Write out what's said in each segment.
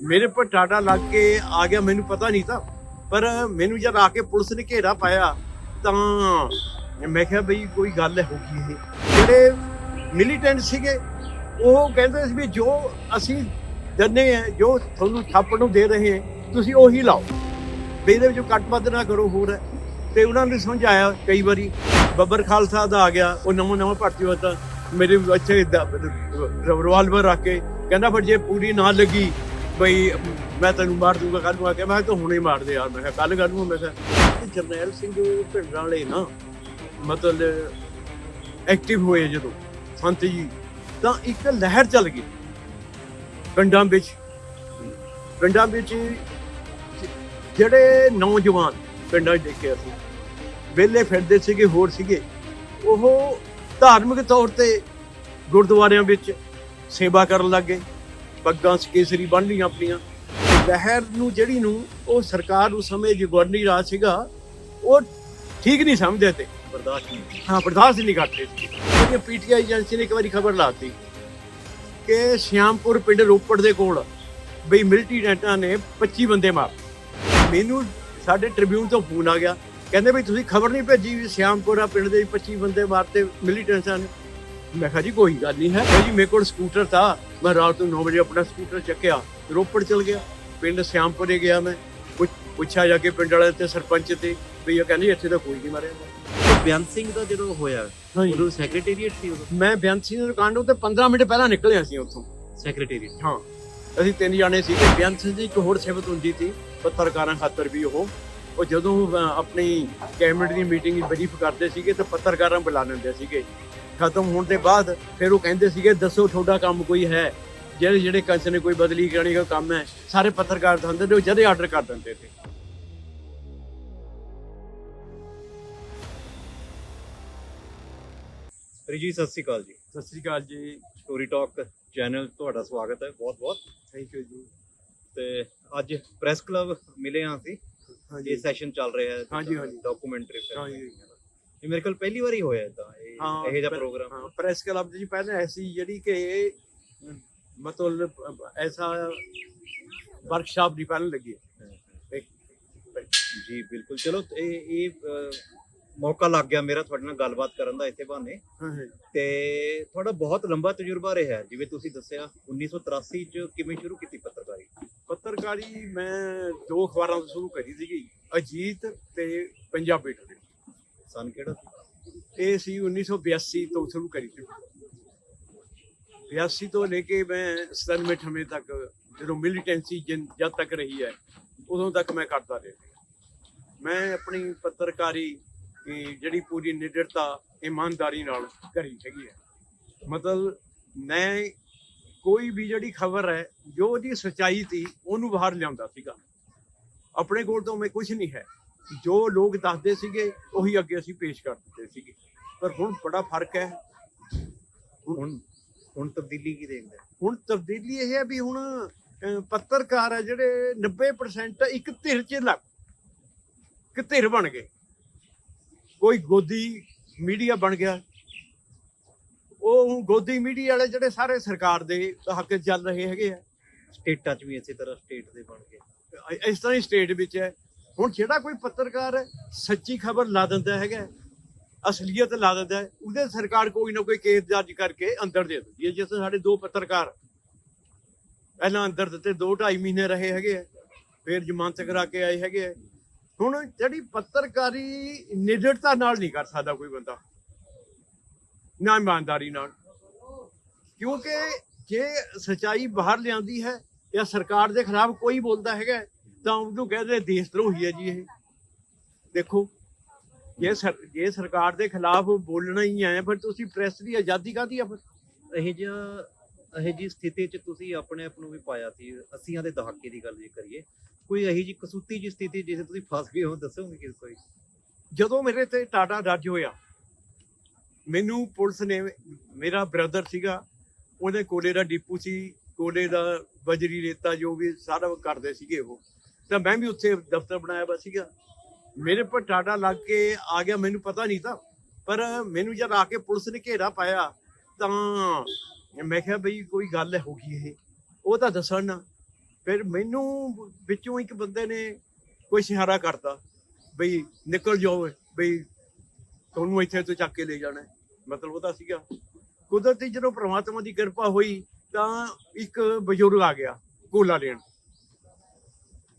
ਮੇਰੇ ਪਰ ਟਾਟਾ ਲੱਗ ਕੇ ਆ ਗਿਆ, ਮੈਨੂੰ ਪਤਾ ਨਹੀਂ ਤਾਂ। ਪਰ ਮੈਨੂੰ ਜਦ ਆ ਕੇ ਪੁਲਿਸ ਨੇ ਘੇਰਾ ਪਾਇਆ ਤਾਂ ਮੈਂ ਕਿਹਾ ਬਈ ਕੋਈ ਗੱਲ ਹੋ ਗਈ ਇਹ। ਜਿਹੜੇ ਮਿਲੀਟੈਂਟ ਸੀਗੇ, ਉਹ ਕਹਿੰਦੇ ਸੀ ਵੀ ਜੋ ਅਸੀਂ ਦੰਨੇ ਆ ਜੋ ਤੁਹਾਨੂੰ ਛਾਪਣ ਨੂੰ ਦੇ ਰਹੇ ਹਾਂ, ਤੁਸੀਂ ਉਹੀ ਲਾਓ। ਵੀ ਇਹਦੇ ਵਿੱਚ ਕੱਟ ਵੱਧ ਨਾ ਕਰੋ ਹੋਰ। ਹੈ ਤੇ ਉਹਨਾਂ ਨੇ ਸਮਝਾਇਆ ਕਈ ਵਾਰੀ, ਬੱਬਰ ਖਾਲਸਾ ਦਾ ਆ ਗਿਆ, ਉਹ ਨਵਾਂ ਨਵਾਂ ਭਰਤੀ ਹੋਇਆ ਤਾਂ ਮੇਰੇ ਇੱਥੇ ਰਿਵਾਲਵਰ ਰੱਖ ਕੇ ਕਹਿੰਦਾ, ਪਰ ਜੇ ਪੂਰੀ ਨਾ ਲੱਗੀ ਬਈ, ਮੈਂ ਤੈਨੂੰ ਮਾਰ ਦੂੰਗਾ ਕੱਲ ਨੂੰ ਆ ਕੇ। ਮੈਂ ਕਿਹਾ, ਤੂੰ ਹੁਣੇ ਮਾਰ ਦੇ ਯਾਰ। ਮੈਂ ਕਿਹਾ ਕੱਲ ਕੱਲ ਨੂੰ ਮੈਂ ਕਿਹਾ ਤੇ ਜਰਨੈਲ ਸਿੰਘ ਭਿੰਡਰਾਂ ਵਾਲੇ ਨਾ, ਮਤਲਬ ਐਕਟਿਵ ਹੋਏ ਜਦੋਂ, ਸੰਤ ਜੀ। ਤਾਂ ਇੱਕ ਲਹਿਰ ਚੱਲ ਗਈ। ਪਿੰਡਾਂ ਵਿੱਚ। ਪਿੰਡਾਂ ਵਿੱਚ ਜਿਹੜੇ ਨੌਜਵਾਨ ਪਿੰਡਾਂ 'ਚ ਦੇਖੇ ਅਸੀਂ ਵਿਹਲੇ ਫਿਰਦੇ ਸੀਗੇ, ਹੋਰ ਸੀਗੇ, ਉਹ ਧਾਰਮਿਕ ਤੌਰ ਤੇ ਗੁਰਦੁਆਰਿਆਂ ਵਿੱਚ ਸੇਵਾ ਕਰਨ ਲੱਗੇ ਪੱਗਾਂ ਕੇਸਰੀ ਬੰਨ ਲਈਆਂ ਆਪਣੀਆਂ ਲਹਿਰ ਨੂੰ ਜਿਹੜੀ ਨੂੰ ਉਹ ਸਰਕਾਰ ਉਸ ਸਮੇਂ ਜੋ ਗਵਰਨਰੀ ਰਾਜ ਸੀਗਾ ਉਹ ਠੀਕ ਨਹੀਂ ਸਮਝਦੇ ਤੇ। ਬਰਦਾਸ਼ਤ ਨਹੀਂ ਹਾਂ ਬਰਦਾਸ਼ਤ ਨਹੀਂ ਕਰਦੇ ਸੀ। ਜਿਹੜੀ ਪੀਟੀਆਈ ਏਜੰਸੀ ਨੇ ਇੱਕ ਵਾਰੀ ਖਬਰ ਲਾਤੀ ਕਿ ਸ਼ਿਆਮਪੁਰ ਪਿੰਡ ਰੋਪੜ ਦੇ ਕੋਲ ਬਈ ਮਿਲਟਰੀ ਨੈਟਾਂ ਨੇ 25 ਬੰਦੇ ਮਾਰ ਮੈਨੂੰ ਸਾਡੇ ਟ੍ਰਿਬਿਊਨ ਤੋਂ ਫੋਨ ਆ ਗਿਆ। ਕਹਿੰਦੇ ਬਈ ਤੁਸੀਂ ਖਬਰ ਨਹੀਂ ਭੇਜੀ ਵੀ ਸ਼ਿਆਮਪੁਰਾ ਪਿੰਡ ਦੇ 25 ਬੰਦੇ ਮਾਰਤੇ ਮਿਲੀਟੈਂਟਾਂ ਨੇ। ਮੈਂ ਕਿਹਾ ਜੀ ਕੋਈ ਗੱਲ ਨਹੀਂ ਹੈ। ਜੀ ਮੇਰੇ ਕੋਲ ਸਕੂਟਰ ਥਾ ਮੈਂ ਰਾਤ ਨੂੰ 9 ਵਜੇ ਆਪਣਾ ਸਕੂਟਰ ਚੱਕਿਆ। ਰੋਪੜ ਚਲ ਗਿਆ। ਪਿੰਡ ਸ਼ਿਆਮਪੁਰੇ ਗਿਆ ਮੈਂ। ਪੁੱਛ- ਪੁੱਛਿਆ ਜਾ ਕੇ ਪਿੰਡ ਵਾਲੇ ਤੇ ਸਰਪੰਚ ਤੇ ਵੀ ਉਹ ਕਹਿੰਦੇ ਇੱਥੇ ਤਾਂ ਕੋਈ ਨਹੀਂ ਮਾਰਿਆ ਬੇਅੰਤ ਸਿੰਘ ਦਾ ਜਦੋਂ ਹੋਇਆ ਉਦੋਂ ਸੈਕਟਰੀਏਟ ਸੀ ਉਦੋਂ? ਮੈਂ ਬੇਅੰਤ ਸਿੰਘ ਦੇ ਦੁਕਾਨ ਤੋਂ 15 ਮਿੰਟ ਪਹਿਲਾਂ ਨਿਕਲਿਆ ਸੀ ਉੱਥੋਂ। ਸੈਕਟਰੀਏਟ ਹਾਂ। ਅਸੀਂ ਤਿੰਨ ਜਾਣੇ ਸੀਗੇ ਬੇਅੰਤ ਸਿੰਘ ਦੀ ਇੱਕ ਹੋਰ ਸਿਫਤ ਹੁੰਦੀ ਸੀ ਪੱਤਰਕਾਰਾਂ ਖਾਤਰ ਵੀ ਉਹ। ਉਹ ਜਦੋਂ ਆਪਣੀ ਕੈਬਨਿਟ ਦੀ ਮੀਟਿੰਗ ਬਰੀਫ ਕਰਦੇ ਸੀਗੇ ਤਾਂ ਪੱਤਰਕਾਰਾਂ ਬੁਲਾ ਲੈਂਦੇ ਸੀਗੇ। ਖਤਮ ਹੋਣ ਦੇ ਬਾਅਦ ਫਿਰ ਉਹ ਕਹਿੰਦੇ ਸੀਗੇ ਦੱਸੋ ਤੁਹਾਡਾ ਕੰਮ ਕੋਈ ਹੈ। ਜਿਹੜੇ ਜਿਹੜੇ ਕੰਸ ਨੇ ਕੋਈ ਬਦਲੀ ਕਰਨੀ ਦਾ ਕੰਮ ਹੈ ਸਾਰੇ ਪੱਤਰਕਾਰ ਤੇ ਉਹ ਜਦੇ ਆਰਡਰ ਕਰ ਦਿੰਦੇ ਸੀ ਜੀ ਸਤਿ ਸ਼੍ਰੀ ਅਕਾਲ ਜੀ। ਸਤਿ ਸ੍ਰੀ ਅਕਾਲ ਜੀ। ਸਟੋਰੀ ਟਾਕ ਚੈਨਲ ਤੁਹਾਡਾ ਸਵਾਗਤ ਹੈ। ਬਹੁਤ ਬਹੁਤ। ਥੈਂਕ ਯੂ ਜੀ। ਤੇ ਅੱਜ ਪ੍ਰੈਸ ਕਲੱਬ ਮਿਲੇ ਹਾਂ ਅਸੀਂ। ਹਾਂਜੀ। ਇਹ ਸੈਸ਼ਨ ਚੱਲ ਰਿਹਾ ਹੈ। ਹਾਂਜੀ, ਹਾਂਜੀ। ਡਾਕੂਮੈਂਟਰੀ ਹਾਂਜੀ। ਇਹ ਮੇਰੇ ਕੋਲ ਪਹਿਲੀ ਵਾਰੀ ਹੋਇਆ ਇਦਾਂ ਇਹ ਇਹ ਜਿਹਾ ਪਰ- ਪ੍ਰੋਗਰਾਮ ਹਾਂ ਪ੍ਰੈਸ ਕਲੱਬ ਜੀ ਪਹਿਲਾਂ ਐਸੀ ਜਿਹੜੀ ਕਿ ਮਤਲਬ ਐਸਾ ਵਰਕਸ਼ਾਪ ਦੀ ਪਹਿਲਾਂ ਲੱਗੀ। ਜੀ ਬਿਲਕੁਲ। ਚਲੋ ਇਹ ਇਹ ਮੌਕਾ ਲੱਗ ਗਿਆ ਮੇਰਾ ਤੁਹਾਡੇ ਨਾਲ ਗੱਲਬਾਤ ਕਰਨ ਦਾ ਇਸੇ ਬਹਾਨੇ। ਤੇ ਤੁਹਾਡਾ ਬਹੁਤ ਲੰਬਾ ਤਜਰਬਾ ਰਿਹਾ। ਜਿਵੇਂ ਤੁਸੀਂ ਦੱਸਿਆ 1983 ਚ ਕਿਵੇਂ ਸ਼ੁਰੂ ਕੀਤੀ ਪੱਤਰਕਾਰੀ? ਪੱਤਰਕਾਰੀ ਮੈਂ ਦੋ ਅਖਬਾਰਾਂ ਤੋਂ ਸ਼ੁਰੂ ਕਰੀ ਸੀਗੀ ਅਜੀਤ ਤੇ ਪੰਜਾਬੀ ਟੁਡੇ। ਸਨ ਕਿਹੜਾ ਇਹ ਸੀ 1982 ਤੋਂ ਸ਼ੁਰੂ ਕਰੀ ਸੀ। 82 ਤੋਂ ਲੈ ਕੇ ਮੈਂ 97 98 ਤੱਕ ਜਦੋਂ ਮਿਲੀਟੈਂਸੀ ਜਦ ਤੱਕ ਰਹੀ ਹੈ, ਉਦੋਂ ਤੱਕ ਮੈਂ ਕਰਦਾ ਰਿਹਾ। ਮੈਂ ਆਪਣੀ ਪੱਤਰਕਾਰੀ ਜਿਹੜੀ ਪੂਰੀ ਨਿਡਰਤਾ, ਇਮਾਨਦਾਰੀ ਨਾਲ ਕਰੀ ਹੈਗੀ ਹੈ। ਮਤਲਬ ਮੈਂ ਕੋਈ ਵੀ ਜਿਹੜੀ ਖਬਰ ਹੈ, ਜੋ ਉਹਦੀ ਸਚਾਈ ਸੀ, ਉਹਨੂੰ ਬਾਹਰ ਲਿਆਉਂਦਾ ਸੀਗਾ। ਆਪਣੇ ਕੋਲ ਤੋਂ ਮੈਂ ਕੁਝ ਨਹੀਂ ਹੈ। ਜੋ ਲੋਕ ਦੱਸਦੇ ਸੀਗੇ ਉਹੀ ਅੱਗੇ ਅਸੀਂ ਪੇਸ਼ ਕਰ ਦਿੰਦੇ ਸੀਗੇ। ਪਰ ਹੁਣ ਬੜਾ ਫ਼ਰਕ ਹੈ। ਹੁਣ ਹੁਣ ਤਬਦੀਲੀ ਕੀ ਦੇਖਦੇ? ਹੁਣ ਤਬਦੀਲੀ ਇਹ ਹੈ ਵੀ ਹੁਣ ਪੱਤਰਕਾਰ ਹੈ ਜਿਹੜੇ 90% ਇੱਕ ਧਿਰ 'ਚ ਲੱਗ ਇੱਕ ਧਿਰ ਬਣ ਗਏ। ਕੋਈ ਗੋਦੀ ਮੀਡੀਆ ਬਣ ਗਿਆ। ਉਹ ਹੁਣ ਗੋਦੀ ਮੀਡੀਆ ਵਾਲੇ ਜਿਹੜੇ ਸਾਰੇ ਸਰਕਾਰ ਦੇ ਹੱਕ ਚੱਲ ਰਹੇ ਹੈਗੇ ਆ। ਸਟੇਟਾਂ ਚ ਵੀ ਇਸੇ ਤਰ੍ਹਾਂ ਸਟੇਟ ਦੇ ਬਣ ਗਏ। ਇਸ ਤਰ੍ਹਾਂ ਹੀ ਸਟੇਟ ਵਿੱਚ ਹੈ। ਹੁਣ ਜਿਹੜਾ ਕੋਈ ਪੱਤਰਕਾਰ ਸੱਚੀ ਖਬਰ ਲਾ ਦਿੰਦਾ ਹੈਗਾ, ਅਸਲੀਅਤ ਲਾ ਦਿੰਦਾ ਉਹਦੇ ਸਰਕਾਰ ਕੋਈ ਨਾ ਕੋਈ ਕੇਸ ਦਰਜ ਕਰਕੇ ਅੰਦਰ ਦੇ ਦਿੰਦੀ ਹੈ। ਜਿਸ ਤਰ੍ਹਾਂ ਸਾਡੇ ਦੋ ਪੱਤਰਕਾਰ ਪਹਿਲਾਂ ਅੰਦਰ ਦਿੱਤੇ 2 2.5 ਮਹੀਨੇ ਰਹੇ ਹੈਗੇ ਆ, ਫਿਰ ਜ਼ਮਾਨਤ ਕਰਾ ਕੇ ਆਏ ਹੈਗੇ ਆ। ਹੁਣ ਜਿਹੜੀ ਪੱਤਰਕਾਰੀ ਨਿਡਰਤਾ ਨਾਲ ਨਹੀਂ ਕਰ ਸਕਦਾ ਕੋਈ ਬੰਦਾ, ਨਾ ਇਮਾਨਦਾਰੀ ਨਾਲ। ਕਿਉਂਕਿ ਜੇ ਸਚਾਈ ਬਾਹਰ ਲਿਆਂਦੀ ਹੈ ਜਾਂ ਸਰਕਾਰ ਦੇ ਖਿਲਾਫ ਕੋਈ ਬੋਲਦਾ ਹੈਗਾ ਤਾਂ ਉਹਨੂੰ ਕਹਿੰਦੇ ਦੇਸ਼ ਧਰੋਹੀ ਹੈ ਜੀ ਇਹ। ਦੇਖੋ ਜੇ ਜੇ ਸਰਕਾਰ ਦੇ ਖਿਲਾਫ ਬੋਲਣਾ ਹੀ ਹੈ ਫਿਰ ਤੁਸੀਂ ਪ੍ਰੈਸ ਦੀ ਆਜ਼ਾਦੀ ਕਾਹਦੀ ਆ ਫਿਰ? ਇਹ ਜਿਹਾ ਇਹ ਜੀ ਸਥਿਤੀ ਚ ਤੁਸੀਂ ਆਪਣੇ ਆਪ ਨੂੰ ਵੀ ਪਾਇਆ ਸੀ 80ਆਂ ਦੇ ਦਹਾਕੇ ਦੀ ਗੱਲ ਜੇ ਕਰੀਏ। ਕੋਈ ਇਹੀ ਜੀ ਕਸੂਤੀ ਜੀ ਸਥਿਤੀ ਜਿਸੇ ਤੁਸੀਂ ਫਸ ਗਏ ਹੋ ਦੱਸੋਗੇ ਕਿ ਕੋਈ? ਜਦੋਂ ਮੇਰੇ ਤੇ ਟਾਟਾ ਰਾਜ ਹੋਇਆ ਮੈਨੂੰ ਪੁਲਿਸ ਨੇ ਮੇਰਾ ਬ੍ਰਦਰ ਸੀਗਾ ਉਹਦੇ ਕੋਲੇ ਦਾ ਡਿਪੂ ਸੀ ਕੋਲੇ ਦਾ ਬਜਰੀ ਰੇਤਾ ਜੋ ਵੀ ਸਾਰਾ ਕਰਦੇ ਸੀਗੇ ਉਹ। ਤਾਂ ਮੈਂ ਵੀ ਉੱਥੇ ਦਫ਼ਤਰ ਬਣਾਇਆ ਵਾ ਸੀਗਾ। ਮੇਰੇ ਪਰ ਟਾਟਾ ਲੱਗ ਕੇ ਆ ਗਿਆ, ਮੈਨੂੰ ਪਤਾ ਨਹੀਂ ਤਾਂ। ਪਰ ਮੈਨੂੰ ਜਦ ਆ ਕੇ ਪੁਲਿਸ ਨੇ ਘੇਰਾ ਪਾਇਆ, ਤਾਂ ਮੈਂ ਕਿਹਾ ਬਈ ਕੋਈ ਗੱਲ ਹੋ ਗਈ ਇਹ। ਉਹ ਤਾਂ ਦੱਸਣ ਨਾ। ਫਿਰ ਮੈਨੂੰ ਵਿੱਚੋਂ ਇੱਕ ਬੰਦੇ ਨੇ ਕੋਈ ਇਸ਼ਾਰਾ ਕਰਤਾ। ਬਈ ਨਿਕਲ ਜਾਓ, ਬਈ ਤੁਹਾਨੂੰ ਇੱਥੇ ਤੋਂ ਚੱਕ ਕੇ ਲੈ ਜਾਣਾ। ਹੈ। ਮਤਲਬ ਉਹਦਾ ਸੀਗਾ। ਕੁਦਰਤੀ ਜਦੋਂ ਪ੍ਰਮਾਤਮਾ ਦੀ ਕਿਰਪਾ ਹੋਈ, ਤਾਂ ਇੱਕ ਬਜ਼ੁਰਗ ਆ ਗਿਆ ਕੋਲਾ ਲੈਣ।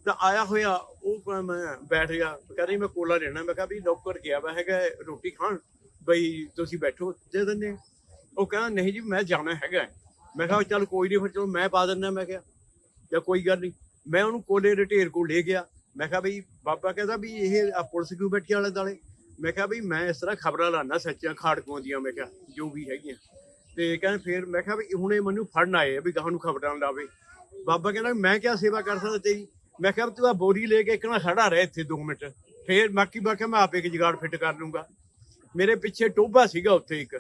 ਤਾਂ ਆਇਆ ਹੋਇਆ, ਉਹ ਮੈਂ ਬੈਠ ਗਿਆ ਕਹਿੰਦਾ ਮੈਂ ਕੋਲਾ ਲੈਣਾ, ਮੈਂ ਕਿਹਾ ਵੀ ਨੌਕਰ ਗਿਆ ਵਾ ਹੈਗਾ, ਰੋਟੀ ਖਾਣ, ਬਈ ਤੁਸੀਂ ਬੈਠੋ, ਦੇ ਦਿੰਦੇ ਉਹ ਕਹਿੰਦਾ, ਨਹੀਂ ਜੀ, ਮੈਂ ਜਾਣਾ ਹੈਗਾ। ਮੈਂ ਕਿਹਾ, ਚੱਲ ਕੋਈ ਨਹੀਂ ਫਿਰ ਚਲੋ ਮੈਂ ਪਾ ਦਿੰਦਾ, ਮੈਂ ਕਿਹਾ, ਜਾਂ ਕੋਈ ਗੱਲ ਨਹੀਂ ਮੈਂ ਉਹਨੂੰ ਕੋਲੇ ਦੇ ਕੋਲ ਲੈ ਗਿਆ। ਮੈਂ ਕਿਹਾ ਬਈ, ਬਾਬਾ ਕਹਿੰਦਾ ਵੀ ਇਹ ਪੁਲਿਸ ਕਿਉਂ ਬੈਠੀ ਆਲੇ ਦਾਲੇ। ਮੈਂ ਕਿਹਾ ਬਈ, ਮੈਂ ਇਸ ਤਰ੍ਹਾਂ ਖਬਰਾਂ ਲਾਣਾ ਸੱਚੀਆਂ ਖਾੜਕੂਆਂ ਦੀਆਂ ਮੈਂ ਕਿਹਾ, ਜੋ ਵੀ ਹੈਗੀਆਂ। ਤੇ ਕਹਿੰਦੇ ਫਿਰ ਮੈਂ ਕਿਹਾ ਵੀ, ਹੁਣੇ ਮੈਨੂੰ ਫੜਨ ਆਏ ਆ ਵੀ ਗਾਹ ਨੂੰ ਖਬਰਾਂ ਲਾਵੇ। ਬਾਬਾ ਕਹਿੰਦਾ, ਮੈਂ ਕਿਆ ਸੇਵਾ ਕਰ ਸਕਦਾ ਤੇਰੀ? ਮੈਂ ਕਿਹਾ ਤੂੰ ਆ ਬੋਰੀ ਲੈ ਕੇ ਇੱਕਣਾ ਖੜਾ ਰਹਿ ਇੱਥੇ 2 ਮਿੰਟ। ਫੇਰ ਬਾਕੀ ਮੈਂ ਕਿਹਾ ਮੈਂ ਆਪੇ ਇੱਕ ਜਗਾੜ ਫਿੱਟ ਕਰ ਲੂੰਗਾ। ਮੇਰੇ ਪਿੱਛੇ ਟੋਬਾ ਸੀਗਾ ਉੱਥੇ ਇੱਕ।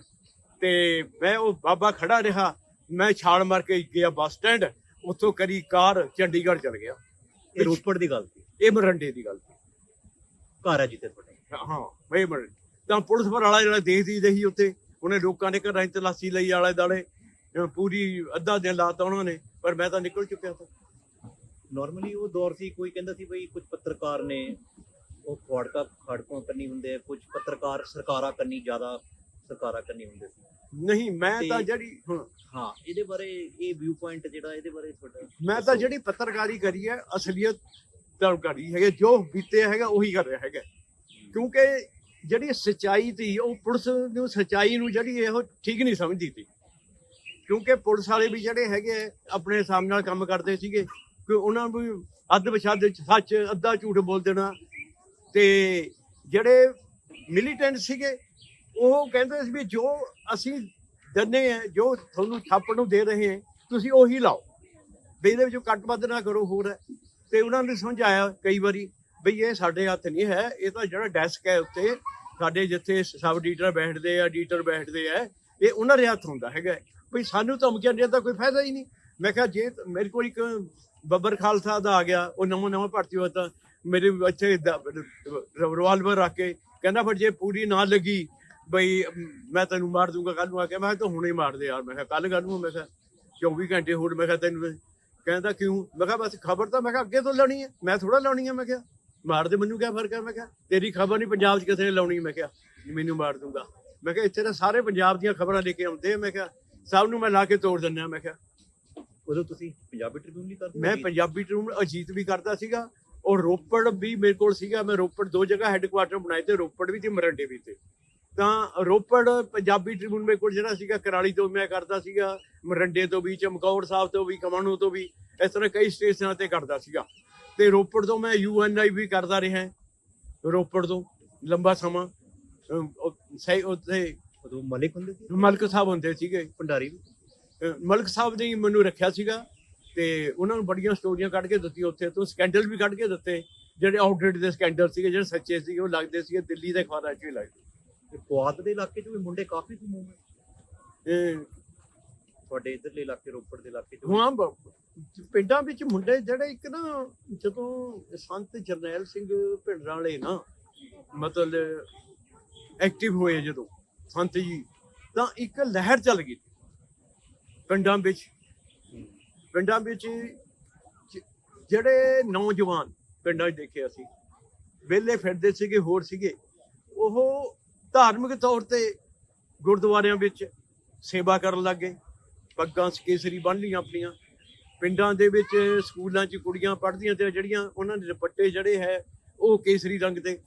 ਤੇ ਮੈਂ ਉਹ ਬਾਬਾ ਖੜਾ ਰਿਹਾ। ਮੈਂ ਛਾਲ ਮਾਰ ਕੇ ਗਿਆ ਬੱਸ ਸਟੈਂਡ। ਉੱਥੋਂ ਕਰੀ ਕਾਰ ਚੰਡੀਗੜ੍ਹ ਚਲ ਗਿਆ। ਇਹ ਰੋਪੜ ਦੀ ਗੱਲ ਸੀ? ਇਹ ਮਰੰਡੇ ਦੀ ਗੱਲ ਸੀ। ਘਰ ਹੈ ਜਿੱਥੇ ਤੁਹਾਡਾ? ਹਾਂ ਵੇ ਮਰ ਤਾਂ ਪੁਲਿਸ ਵਾਲਾ ਜਿਹੜਾ ਦੇਖਦੀ ਰਹੀ ਉੱਥੇ ਉਹਨੇ ਲੋਕਾਂ ਦੇ ਘਰਾਂ 'ਚ ਤਲਾਸ਼ੀ ਲਈ ਆਲੇ ਦਾਲੇ ਪੂਰੀ ਅੱਧਾ ਦਿਨ ਲਾਤਾ ਉਹਨਾਂ ਨੇ ਪਰ ਮੈਂ ਤਾਂ ਨਿਕਲ ਚੁੱਕਿਆ ਸੀ ਨਾਰਮਲੀ ਉਹ ਦੌਰ ਸੀ ਕੋਈ ਕਹਿੰਦਾ ਸੀ ਬਈ ਕੁਝ ਪੱਤਰਕਾਰ ਨੇ ਉਹ ਖੜਕਾ ਖੜਕੋਂ ਕਰਨੀ ਹੁੰਦੇ ਆ ਕੁਝ ਪੱਤਰਕਾਰ ਸਰਕਾਰਾਂ ਕਰਨੀ ਜ਼ਿਆਦਾ ਸਰਕਾਰਾਂ ਕਰਨੀ ਹੁੰਦੇ ਸੀ। ਨਹੀਂ ਮੈਂ ਤਾਂ ਤੇ- ਜਿਹੜੀ ਹਾਂ। ਇਹਦੇ ਬਾਰੇ ਇਹ ਵਿਊ ਪੁਆਇੰਟ ਜਿਹੜਾ ਇਹਦੇ ਬਾਰੇ ਤੁਹਾਡਾ ਮੈਂ ਤਾਂ ਜਿਹੜੀ ਪੱਤਰਕਾਰੀ ਕਰੀ ਹੈ ਅਸਲੀਅਤ ਤਾਂ ਕਰੀ ਹੈਗੇ ਜੋ ਬੀਤੇ ਹੈਗਾ ਉਹੀ ਕਰ ਰਿਹਾ ਹੈਗਾ। ਕਿਉਂਕਿ ਜਿਹੜੀ ਸਚਾਈ ਸੀ ਉਹ ਪੁਲਿਸ ਨੂੰ ਸਚਾਈ ਨੂੰ ਜਿਹੜੀ ਇਹੋ ਠੀਕ ਨਹੀਂ ਸਮਝਦੀ ਸੀ। ਕਿਉਂਕਿ ਪੁਲਿਸ ਵਾਲੇ ਵੀ ਜਿਹੜੇ ਹੈਗੇ ਆਪਣੇ ਹਿਸਾਬ ਨਾਲ ਕੰਮ ਕਰਦੇ ਸੀਗੇ। ਕਿ ਉਹਨਾਂ ਨੂੰ ਅੱਧ ਵਿਸ਼ਦ ਸੱਚ, ਅੱਧਾ ਝੂਠ ਬੋਲ ਦੇਣਾ। ਤੇ ਜਿਹੜੇ ਮਿਲੀਟੈਂਟ ਸੀਗੇ, ਉਹ ਕਹਿੰਦੇ ਸੀ ਵੀ ਜੋ ਅਸੀਂ ਦਿੰਦੇ ਆ ਜੋ ਤੁਹਾਨੂੰ ਛਾਪਣ ਨੂੰ ਦੇ ਰਹੇ ਹਾਂ, ਤੁਸੀਂ ਉਹੀ ਲਾਓ। ਵੀ ਇਹਦੇ ਵਿੱਚੋਂ ਕੱਟ ਵੱਧ ਨਾ ਕਰੋ, ਹੋਰ ਹੈ। ਤੇ ਉਹਨਾਂ ਨੇ ਸਮਝਾਇਆ ਕਈ ਵਾਰੀ ਬਈ ਇਹ ਸਾਡੇ ਹੱਥ ਨਹੀਂ ਹੈ, ਇਹ ਤਾਂ ਜਿਹੜਾ ਡੈਸਕ ਹੈ ਉੱਤੇ, ਸਾਡੇ ਜਿੱਥੇ ਸਬ ਐਡੀਟਰ ਬੈਠਦੇ ਆ ਐਡੀਟਰ ਬੈਠਦੇ ਆ, ਇਹ ਉਹਨਾਂ ਦੇ ਹੱਥ ਹੁੰਦਾ ਹੈਗਾ। ਵੀ ਸਾਨੂੰ ਧਮਕੀਆਂ ਦੇਣ ਦਾ ਕੋਈ ਫਾਇਦਾ ਹੀ ਨਹੀਂ। ਮੈਂ ਕਿਹਾ ਜੇ ਮੇਰੇ ਕੋਲ ਇੱਕ ਬੱਬਰ ਖਾਲਸਾ ਦਾ ਆ ਗਿਆ ਉਹ ਨਵਾਂ ਨਵਾਂ ਭਰਤੀ ਹੋਇਆ ਤਾਂ ਮੇਰੇ ਇੱਥੇ ਰਿਵਾਲਵਰ ਰੱਖ ਕੇ ਕਹਿੰਦਾ ਫਿਰ ਜੇ ਪੂਰੀ ਨਾ ਲੱਗੀ ਬਈ ਮੈਂ ਤੈਨੂੰ ਮਾਰ ਦੂੰਗਾ ਕੱਲ ਨੂੰ ਆ ਕੇ ਮੈਂ ਕਿਹਾ ਤੂੰ ਹੁਣੇ ਮਾਰ ਦੇ ਯਾਰ ਮੈਂ ਕਿਹਾ ਕੱਲ ਕੱਲ ਨੂੰ ਮੈਂ ਕਿਹਾ 24 ਘੰਟੇ ਹੋਰ ਮੈਂ ਕਿਹਾ ਤੈਨੂੰ ਕਹਿੰਦਾ ਕਿਉਂ ਮੈਂ ਕਿਹਾ ਬਸ ਖਬਰ ਤਾਂ ਮੈਂ ਕਿਹਾ ਅੱਗੇ ਤੋਂ ਲਾਉਣੀ ਹੈ ਮੈਂ ਥੋੜਾ ਲਾਉਣੀ ਹੈ ਮੈਂ ਕਿਹਾ ਮਾਰ ਦੇ ਮੈਨੂੰ ਕਿਆ ਫ਼ਰਕ ਹੈ ਮੈਂ ਕਿਹਾ ਤੇਰੀ ਖਬਰ ਨਹੀਂ ਪੰਜਾਬ 'ਚ ਕਿਸੇ ਨੇ ਲਾਉਣੀ ਮੈਂ ਕਿਹਾ ਮੈਨੂੰ ਮਾਰ ਦੂੰਗਾ ਮੈਂ ਕਿਹਾ ਇੱਥੇ ਤਾਂ ਸਾਰੇ ਪੰਜਾਬ ਦੀਆਂ ਖਬਰਾਂ ਲੈ ਕੇ ਆਉਂਦੇ ਆ ਮੈਂ ਕਿਹਾ ਸਭ ਨੂੰ ਮੈਂ ਲਾ ਕੇ ਤੋੜ ਦਿੰਦਾ ਮੈਂ ਕਿਹਾ ਉਦੋਂ ਤੁਸੀਂ ਪੰਜਾਬੀ ਟ੍ਰਿਬਿਊਨ ਨਹੀਂ ਕਰਦੇ ਮੈਂ ਪੰਜਾਬੀ ਟ੍ਰਿਬਿਊਨ ਅਜੀਤ ਵੀ ਕਰਦਾ ਸੀਗਾ ਔਰ ਰੋਪੜ ਵੀ ਮੇਰੇ ਕੋਲ ਸੀਗਾ। ਮੈਂ ਰੋਪੜ ਦੋ ਜਗ੍ਹਾ ਹੈੱਡਕੁਆਟਰ ਬਣਾਏ ਤੇ ਰੋਪੜ ਵੀ ਤੇ ਮਰੰਡੇ ਵੀ ਤੇ। ਤਾਂ ਰੋਪੜ ਪੰਜਾਬੀ ਟ੍ਰਿਬਿਊਨ ਮੇਰੇ ਕੋਲ ਜਿਹੜਾ ਸੀਗਾ ਕਰਾਲੀ ਤੋਂ ਮੈਂ ਕਰਦਾ ਸੀਗਾ ਮਰੰਡੇ ਤੋਂ ਵੀ ਚਮਕੌਰ ਸਾਹਿਬ ਤੋਂ ਵੀ ਕਮਾਣੂ ਤੋਂ ਵੀ ਇਸ ਤਰ੍ਹਾਂ ਕਈ ਸਟੇਸ਼ਨਾਂ ਤੇ ਕਰਦਾ ਸੀਗਾ। ਤੇ ਰੋਪੜ ਤੋਂ ਮੈਂ ਯੂਐਨਆਈ ਵੀ ਕਰਦਾ ਰਿਹਾ। ਰੋਪੜ ਤੋਂ ਲੰਬਾ ਸਮਾਂ ਸਹੀ ਉੱਥੇ ਉਦੋਂ ਮਲਿਕ ਹੁੰਦੇ ਸੀ? ਮਲਕ ਸਾਹਿਬ ਹੁੰਦੇ ਸੀਗੇ। ਭੰਡਾਰੀ ਵੀ? ਮਲਕ ਸਾਹਿਬ ਨੇ ਮੈਨੂੰ ਰੱਖਿਆ ਸੀਗਾ ਤੇ ਉਹਨਾਂ ਨੂੰ ਬੜੀਆਂ ਸਟੋਰੀਆਂ ਕੱਢ ਕੇ ਦਿੱਤੀਆਂ ਉੱਥੇ ਤੋਂ ਸਕੈਂਡਲ ਵੀ ਕੱਢ ਕੇ ਦਿੱਤੇ। ਜਿਹੜੇ ਆਊਟਡੇਟ ਦੇ ਸਕੈਂਡਲ ਸੀਗੇ ਜਿਹੜੇ ਸੱਚੇ ਸੀਗੇ ਉਹ ਲੱਗਦੇ ਸੀਗੇ ਦਿੱਲੀ ਦੇ ਅਖਬਾਰਾਂ 'ਚ ਵੀ ਲੱਗਦੇ। ਤੇ ਪੁਆਧ ਦੇ ਇਲਾਕੇ 'ਚ ਵੀ ਮੁੰਡੇ ਕਾਫੀ ਸੀ ਮੂਵਮੈਂਟ ਇਹ ਤੁਹਾਡੇ ਇਧਰਲੇ ਇਲਾਕੇ ਰੋਪੜ ਦੇ ਇਲਾਕੇ 'ਚ? ਹਾਂ ਪਿੰਡਾਂ ਵਿੱਚ ਮੁੰਡੇ ਜਿਹੜੇ ਇੱਕ ਨਾ ਜਦੋਂ ਸੰਤ ਜਰਨੈਲ ਸਿੰਘ ਭਿੰਡਰਾਂ ਵਾਲੇ ਨਾ ਮਤਲਬ ਐਕਟਿਵ ਹੋਏ ਜਦੋਂ ਸੰਤ ਜੀ ਤਾਂ ਇੱਕ ਲਹਿਰ ਚੱਲ ਗਈ। ਪਿੰਡਾਂ ਵਿੱਚ। ਪਿੰਡਾਂ ਵਿੱਚ ਜਿਹੜੇ ਨੌਜਵਾਨ ਪਿੰਡਾਂ 'ਚ ਦੇਖੇ ਅਸੀਂ, ਵਿਹਲੇ ਫਿਰਦੇ ਸੀਗੇ, ਹੋਰ ਸੀਗੇ, ਉਹ ਧਾਰਮਿਕ ਤੌਰ ਤੇ ਗੁਰਦੁਆਰਿਆਂ ਵਿੱਚ ਸੇਵਾ ਕਰਨ ਲੱਗੇ ਪੱਗਾਂ ਕੇਸਰੀ ਬੰਨ ਲਈਆਂ ਆਪਣੀਆਂ। ਪਿੰਡਾਂ ਦੇ ਵਿੱਚ ਸਕੂਲਾਂ 'ਚ ਕੁੜੀਆਂ ਪੜ੍ਹਦੀਆਂ ਤੇ ਜਿਹੜੀਆਂ ਉਹਨਾਂ ਦੇ ਦੁਪੱਟੇ ਜਿਹੜੇ ਹੈ, ਉਹ ਕੇਸਰੀ ਰੰਗ ਦੇ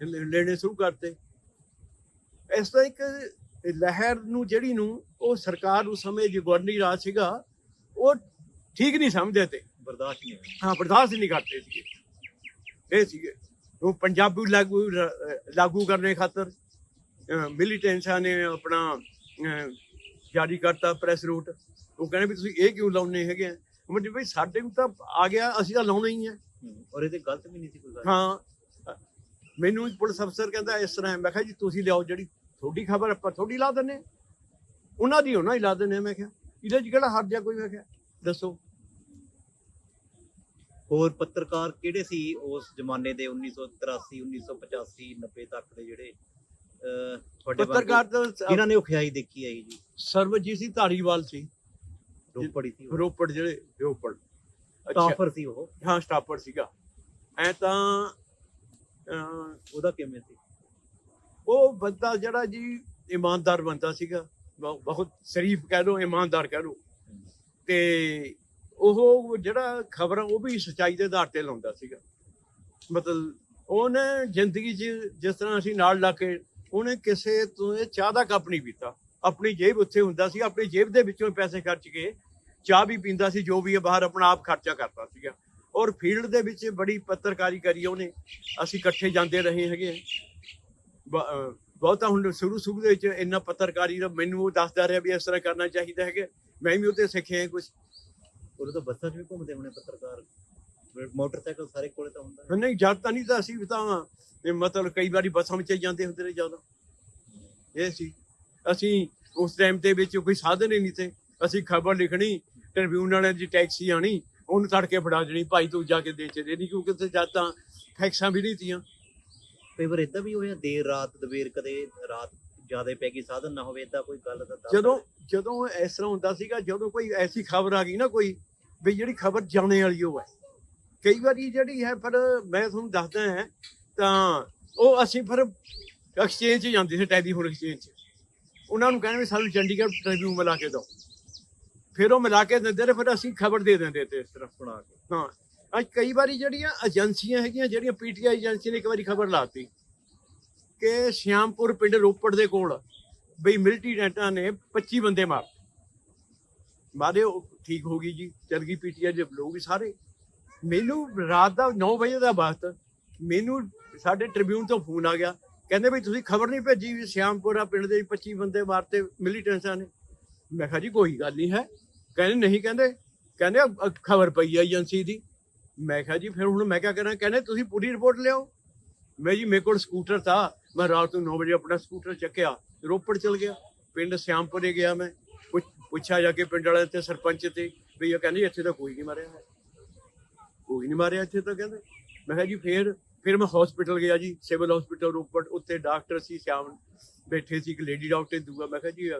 ਲੈਣੇ ਸ਼ੁਰੂ ਕਰਤੇ। ਇਸ ਤਰ੍ਹਾਂ ਇੱਕ ਲਹਿਰ ਨੂੰ ਜਿਹੜੀ ਨੂੰ ਉਹ ਸਰਕਾਰ ਉਸ ਸਮੇਂ ਜੋ ਗਵਰਨਰੀ ਰਾਜ ਸੀਗਾ ਉਹ ਠੀਕ ਨਹੀਂ ਸਮਝਦੇ ਤੇ। ਬਰਦਾਸ਼ਤ ਨਹੀਂ ਹਾਂ ਬਰਦਾਸ਼ਤ ਨਹੀਂ ਕਰਦੇ ਸੀਗੇ। ਇਹ ਸੀਗੇ। ਉਹ ਪੰਜਾਬੀ ਲਾਗੂ ਲਾਗੂ ਕਰਨੇ ਖਾਤਰ ਮਿਲੀਟੈਂਸਾਂ ਨੇ ਆਪਣਾ ਜਾਰੀ ਕਰਤਾ ਪ੍ਰੈਸ ਰੂਟ ਉਹ ਕਹਿੰਦੇ ਵੀ ਤੁਸੀਂ ਇਹ ਕਿਉਂ ਲਾਉਣੇ ਹੈਗੇ ਆ? ਮੈਂ ਕਿਹਾ ਵੀ ਸਾਡੇ ਨੂੰ ਤਾਂ ਆ ਗਿਆ ਅਸੀਂ ਤਾਂ ਲਾਉਣਾ ਹੀ ਹੈ ਔਰ ਇਹਦੇ ਗਲਤ ਵੀ ਨਹੀਂ ਸੀ ਕੋਈ ਗੱਲ। ਹਾਂ। ਮੈਨੂੰ ਪੁਲਿਸ ਅਫਸਰ ਕਹਿੰਦਾ ਇਸ ਤਰ੍ਹਾਂ ਮੈਂ ਕਿਹਾ ਜੀ ਤੁਸੀਂ ਲਿਆਓ ਜਿਹੜੀ ਤੁਹਾਡੀ ਖਬਰ ਆਪਾਂ ਥੋੜੀ ਲਾ ਦਿੰਨੇ। ਉਹਨਾਂ ਦੀ ਉਹਨਾਂ ਹੀ ਲਾ ਦਿੰਨੇ ਮੈਂ ਕਿਹਾ। ਇਹਦੇ 'ਚ ਕਿਹੜਾ ਹਰਜਾ ਕੋਈ ਮੈਂ ਕਿਹਾ। ਦੱਸੋ। ਹੋਰ ਪੱਤਰਕਾਰ ਕਿਹੜੇ ਸੀ ਉਸ ਜ਼ਮਾਨੇ ਦੇ 1983 1985 90 ਤੱਕ ਦੇ ਜਿਹੜੇ ਤੁਹਾਡੇ ਪੱਤਰਕਾਰ ਤਾਂ ਜਿਨ੍ਹਾਂ ਨੇ ਔਖਿਆਈ ਦੇਖੀ ਹੈ ਜੀ? ਸਰਵਜੀਤ ਸਿੰਘ ਧਾਰੀਵਾਲ ਸੀ। ਰੋਪੜੀ ਸੀ। ਰੋਪੜ ਜਿਹੜੇ ਰੋਪੜ। ਸਟਾਫਰ ਸੀ ਉਹ। ਹਾਂ ਸਟਾਪਰ ਸੀਗਾ। ਐ ਤਾਂ ਉਹਦਾ ਕਿਵੇਂ ਸੀ? ਉਹ ਬੰਦਾ ਜਿਹੜਾ ਜੀ ਇਮਾਨਦਾਰ ਬੰਦਾ ਸੀਗਾ ਬਹੁਤ ਸ਼ਰੀਫ ਕਹਿ ਲਓ, ਇਮਾਨਦਾਰ ਕਹਿ ਲਓ। ਤੇ ਉਹ ਜਿਹੜਾ ਖਬਰ ਉਹ ਵੀ ਸੱਚਾਈ ਦੇ ਆਧਾਰ ਤੇ ਲਾਉਂਦਾ ਸੀਗਾ। ਮਤਲਬ ਉਹਨੇ ਜ਼ਿੰਦਗੀ 'ਚ ਜਿਸ ਤਰ੍ਹਾਂ ਅਸੀਂ ਨਾਲ ਲਾ ਕੇ ਉਹਨੇ ਕਿਸੇ ਤੋਂ ਇਹ ਚਾਹ ਦਾ ਕੱਪ ਨਹੀਂ ਪੀਤਾ। ਆਪਣੀ ਜੇਬ ਉੱਥੇ ਹੁੰਦਾ ਸੀ, ਆਪਣੀ ਜੇਬ ਦੇ ਵਿੱਚੋਂ ਪੈਸੇ ਖਰਚ ਕੇ ਚਾਹ ਵੀ ਪੀਂਦਾ ਸੀ, ਜੋ ਵੀ ਹੈ, ਬਾਹਰ ਆਪਣਾ ਆਪ ਖਰਚਾ ਕਰਦਾ ਸੀਗਾ। ਔਰ ਫੀਲਡ ਦੇ ਵਿੱਚ ਬੜੀ ਪੱਤਰਕਾਰੀ ਕਰੀ ਉਹਨੇ। ਅਸੀਂ ਇਕੱਠੇ ਜਾਂਦੇ ਰਹੇ ਹੈਗੇ। ਬਹੁਤਾ ਹੁਣ ਸ਼ੁਰੂ ਸ਼ੁਰੂ ਦੇ ਵਿੱਚ ਇੰਨਾ ਪੱਤਰਕਾਰੀ ਦਾ ਮੈਨੂੰ ਉਹ ਦੱਸਦਾ ਰਿਹਾ ਵੀ ਇਸ ਤਰ੍ਹਾਂ ਕਰਨਾ ਚਾਹੀਦਾ ਹੈਗਾ। ਮੈਂ ਵੀ ਉਹਤੇ ਸਿੱਖਿਆ ਕੁਝ ਉਦੋਂ ਤਾਂ ਬੱਸਾਂ 'ਚ ਵੀ ਘੁੰਮਦੇ ਹੋਣੇ ਪੱਤਰਕਾਰ। ਮੋਟਰਸਾਈਕਲ ਸਾਰੇ ਕੋਲੇ ਤਾਂ ਹੁੰਦਾ। ਨਹੀਂ ਜਦ ਤਾਂ ਨਹੀਂ ਤਾਂ ਅਸੀਂ ਤਾਂ ਮਤਲਬ ਕਈ ਵਾਰੀ ਬੱਸਾਂ ਵਿੱਚ ਜਾਂਦੇ ਹੁੰਦੇ ਨੇ ਜ਼ਿਆਦਾ। ਇਹ ਸੀ। ਅਸੀਂ ਉਸ ਟਾਈਮ ਤੇ ਵਿੱਚ ਕੋਈ ਸਾਧਨ ਹੀ ਨਹੀਂ ਤੇ ਅਸੀਂ ਖਬਰ ਲਿਖਣੀ ਟ੍ਰਿਬਿਊਨ ਵਾਲਿਆਂ ਦੀ ਟੈਕਸੀ ਆਣੀ ਉਹਨੂੰ ਤੜਕੇ ਫੜਾ ਦੇਣੀ ਭਾਈ ਤੂੰ ਜਾ ਕੇ ਦੇ ਚਲੇ ਨਹੀਂ ਕਿਉਂਕਿ ਤੇ ਜਦ ਤਾਂ ਫੈਕਸਾਂ ਵੀ ਨਹੀਂ ਤੀਆਂ। ਕਈ ਵਾਰ ਇਦਾਂ ਵੀ ਹੋਇਆ ਦੇਰ ਰਾਤ ਦਵੇਰ ਕਦੇ ਰਾਤ ਜ਼ਿਆਦਾ ਪੈ ਗਈ ਸਾਧਨ ਨਾ ਹੋਵੇ ਇਦਾਂ ਕੋਈ ਗੱਲ ਦਾ ਜਦੋਂ ਜਦੋਂ ਇਸ ਤਰ੍ਹਾਂ ਹੁੰਦਾ ਸੀਗਾ ਜਦੋਂ ਕੋਈ ਐਸੀ ਖਬਰ ਆ ਗਈ ਨਾ ਕੋਈ ਵੀ ਜਿਹੜੀ ਖਬਰ ਜਾਣੇ ਵਾਲੀ ਉਹ ਹੈ। ਕਈ ਵਾਰੀ ਜਿਹੜੀ ਹੈ ਪਰ ਮੈਂ ਤੁਹਾਨੂੰ ਦੱਸਦਾ ਹਾਂ ਤਾਂ ਉਹ ਅਸੀਂ ਫਿਰ ਐਕਸਚੇਂਜ 'ਚ ਜਾਂਦੇ ਸੀ ਟੈਲੀਫੋਨ ਐਕਸਚੇਂਜ 'ਚ। ਉਹਨਾਂ ਨੂੰ ਕਹਿੰਦੇ ਵੀ ਸਾਨੂੰ ਚੰਡੀਗੜ੍ਹ ਟ੍ਰਿਬਿਊਨ ਮਿਲਾ ਕੇ ਦਿਓ। ਫਿਰ ਉਹ ਮਿਲਾ ਕੇ ਦਿੰਦੇ ਨੇ ਫਿਰ ਅਸੀਂ ਖਬਰ ਦੇ ਦਿੰਦੇ ਤੇ ਇਸ ਤਰ੍ਹਾਂ ਸੁਣਾ ਕੇ। ਹਾਂ। ਅੱਜ ਕਈ ਵਾਰੀ ਜਿਹੜੀਆਂ ਏਜੰਸੀਆਂ ਹੈਗੀਆਂ, ਜਿਹੜੀਆਂ ਪੀਟੀਆਈ ਏਜੰਸੀ ਨੇ ਇੱਕ ਵਾਰੀ ਖਬਰ ਲਾਤੀ ਕਿ ਸ਼ਿਆਮਪੁਰ ਪਿੰਡ ਰੋਪੜ ਦੇ ਕੋਲ ਬਈ ਮਿਲਟਰੀ ਡੈਂਟਾਂ ਨੇ 25 ਬੰਦੇ ਮਾਰ ਮਾਰੇ ਉਹ ਠੀਕ ਹੋ ਗਈ ਜੀ, ਚਲ ਗਈ ਪੀਟੀਆਈ ਦੇ ਲੋਕ ਸਾਰੇ। ਮੈਨੂੰ ਰਾਤ ਦਾ 9 ਵਜੇ ਦਾ ਵਕਤ, ਮੈਨੂੰ ਸਾਡੇ ਟ੍ਰਿਬਿਊਨ ਤੋਂ ਫੋਨ ਆ ਗਿਆ। ਕਹਿੰਦੇ ਵੀ ਤੁਸੀਂ ਖਬਰ ਨਹੀਂ ਭੇਜੀ ਵੀ ਸ਼ਿਆਮਪੁਰਾ ਪਿੰਡ ਦੇ 25 ਬੰਦੇ ਮਾਰਤੇ ਮਿਲੀਟੈਂਟਾਂ ਨੇ। ਮੈਂ ਕਿਹਾ ਜੀ ਕੋਈ ਗੱਲ ਨਹੀਂ ਹੈ। ਕਹਿੰਦੇ ਨਹੀਂ ਕਹਿੰਦੇ ਕਹਿੰਦੇ ਖਬਰ ਪਈ ਆ ਏਜੰਸੀ ਦੀ। ਮੈਂ ਕਿਹਾ ਜੀ ਫਿਰ ਹੁਣ ਮੈਂ ਕਿਆ ਕਰਾਂ? ਕਹਿੰਦੇ ਤੁਸੀਂ ਪੂਰੀ ਰਿਪੋਰਟ ਲਿਆਓ। ਮੈਂ ਜੀ ਮੇਰੇ ਕੋਲ ਸਕੂਟਰ ਥਾ। ਮੈਂ ਰਾਤ ਨੂੰ 9 ਵਜੇ ਆਪਣਾ ਸਕੂਟਰ ਚੱਕਿਆ ਰੋਪੜ ਚਲ ਗਿਆ। ਪਿੰਡ ਸਿਆਮਪੁਰੇ ਗਿਆ ਮੈਂ। ਪੁੱਛ- ਪੁੱਛਿਆ ਜਾ ਕੇ ਪਿੰਡ ਵਾਲਿਆਂ ਤੇ ਸਰਪੰਚ ਤੇ ਵੀ ਇਹ ਕਹਿੰਦੇ ਇੱਥੇ ਤਾਂ ਕੋਈ ਨਹੀਂ ਮਾਰਿਆ ਕੋਈ ਨਹੀਂ ਮਾਰਿਆ ਇੱਥੇ ਤਾਂ ਕਹਿੰਦੇ। ਮੈਂ ਕਿਹਾ ਜੀ ਫੇਰ ਫਿਰ ਮੈਂ ਹਸਪੀਟਲ ਗਿਆ ਜੀ ਸਿਵਲ ਹਸਪੀਟਲ ਰੋਪੜ। ਉੱਥੇ ਡਾਕਟਰ ਸੀ ਸ਼ਾਮ ਬੈਠੇ ਸੀ ਇੱਕ ਲੇਡੀ ਡਾਕਟਰ ਦੂਆ। ਮੈਂ ਕਿਹਾ ਜੀ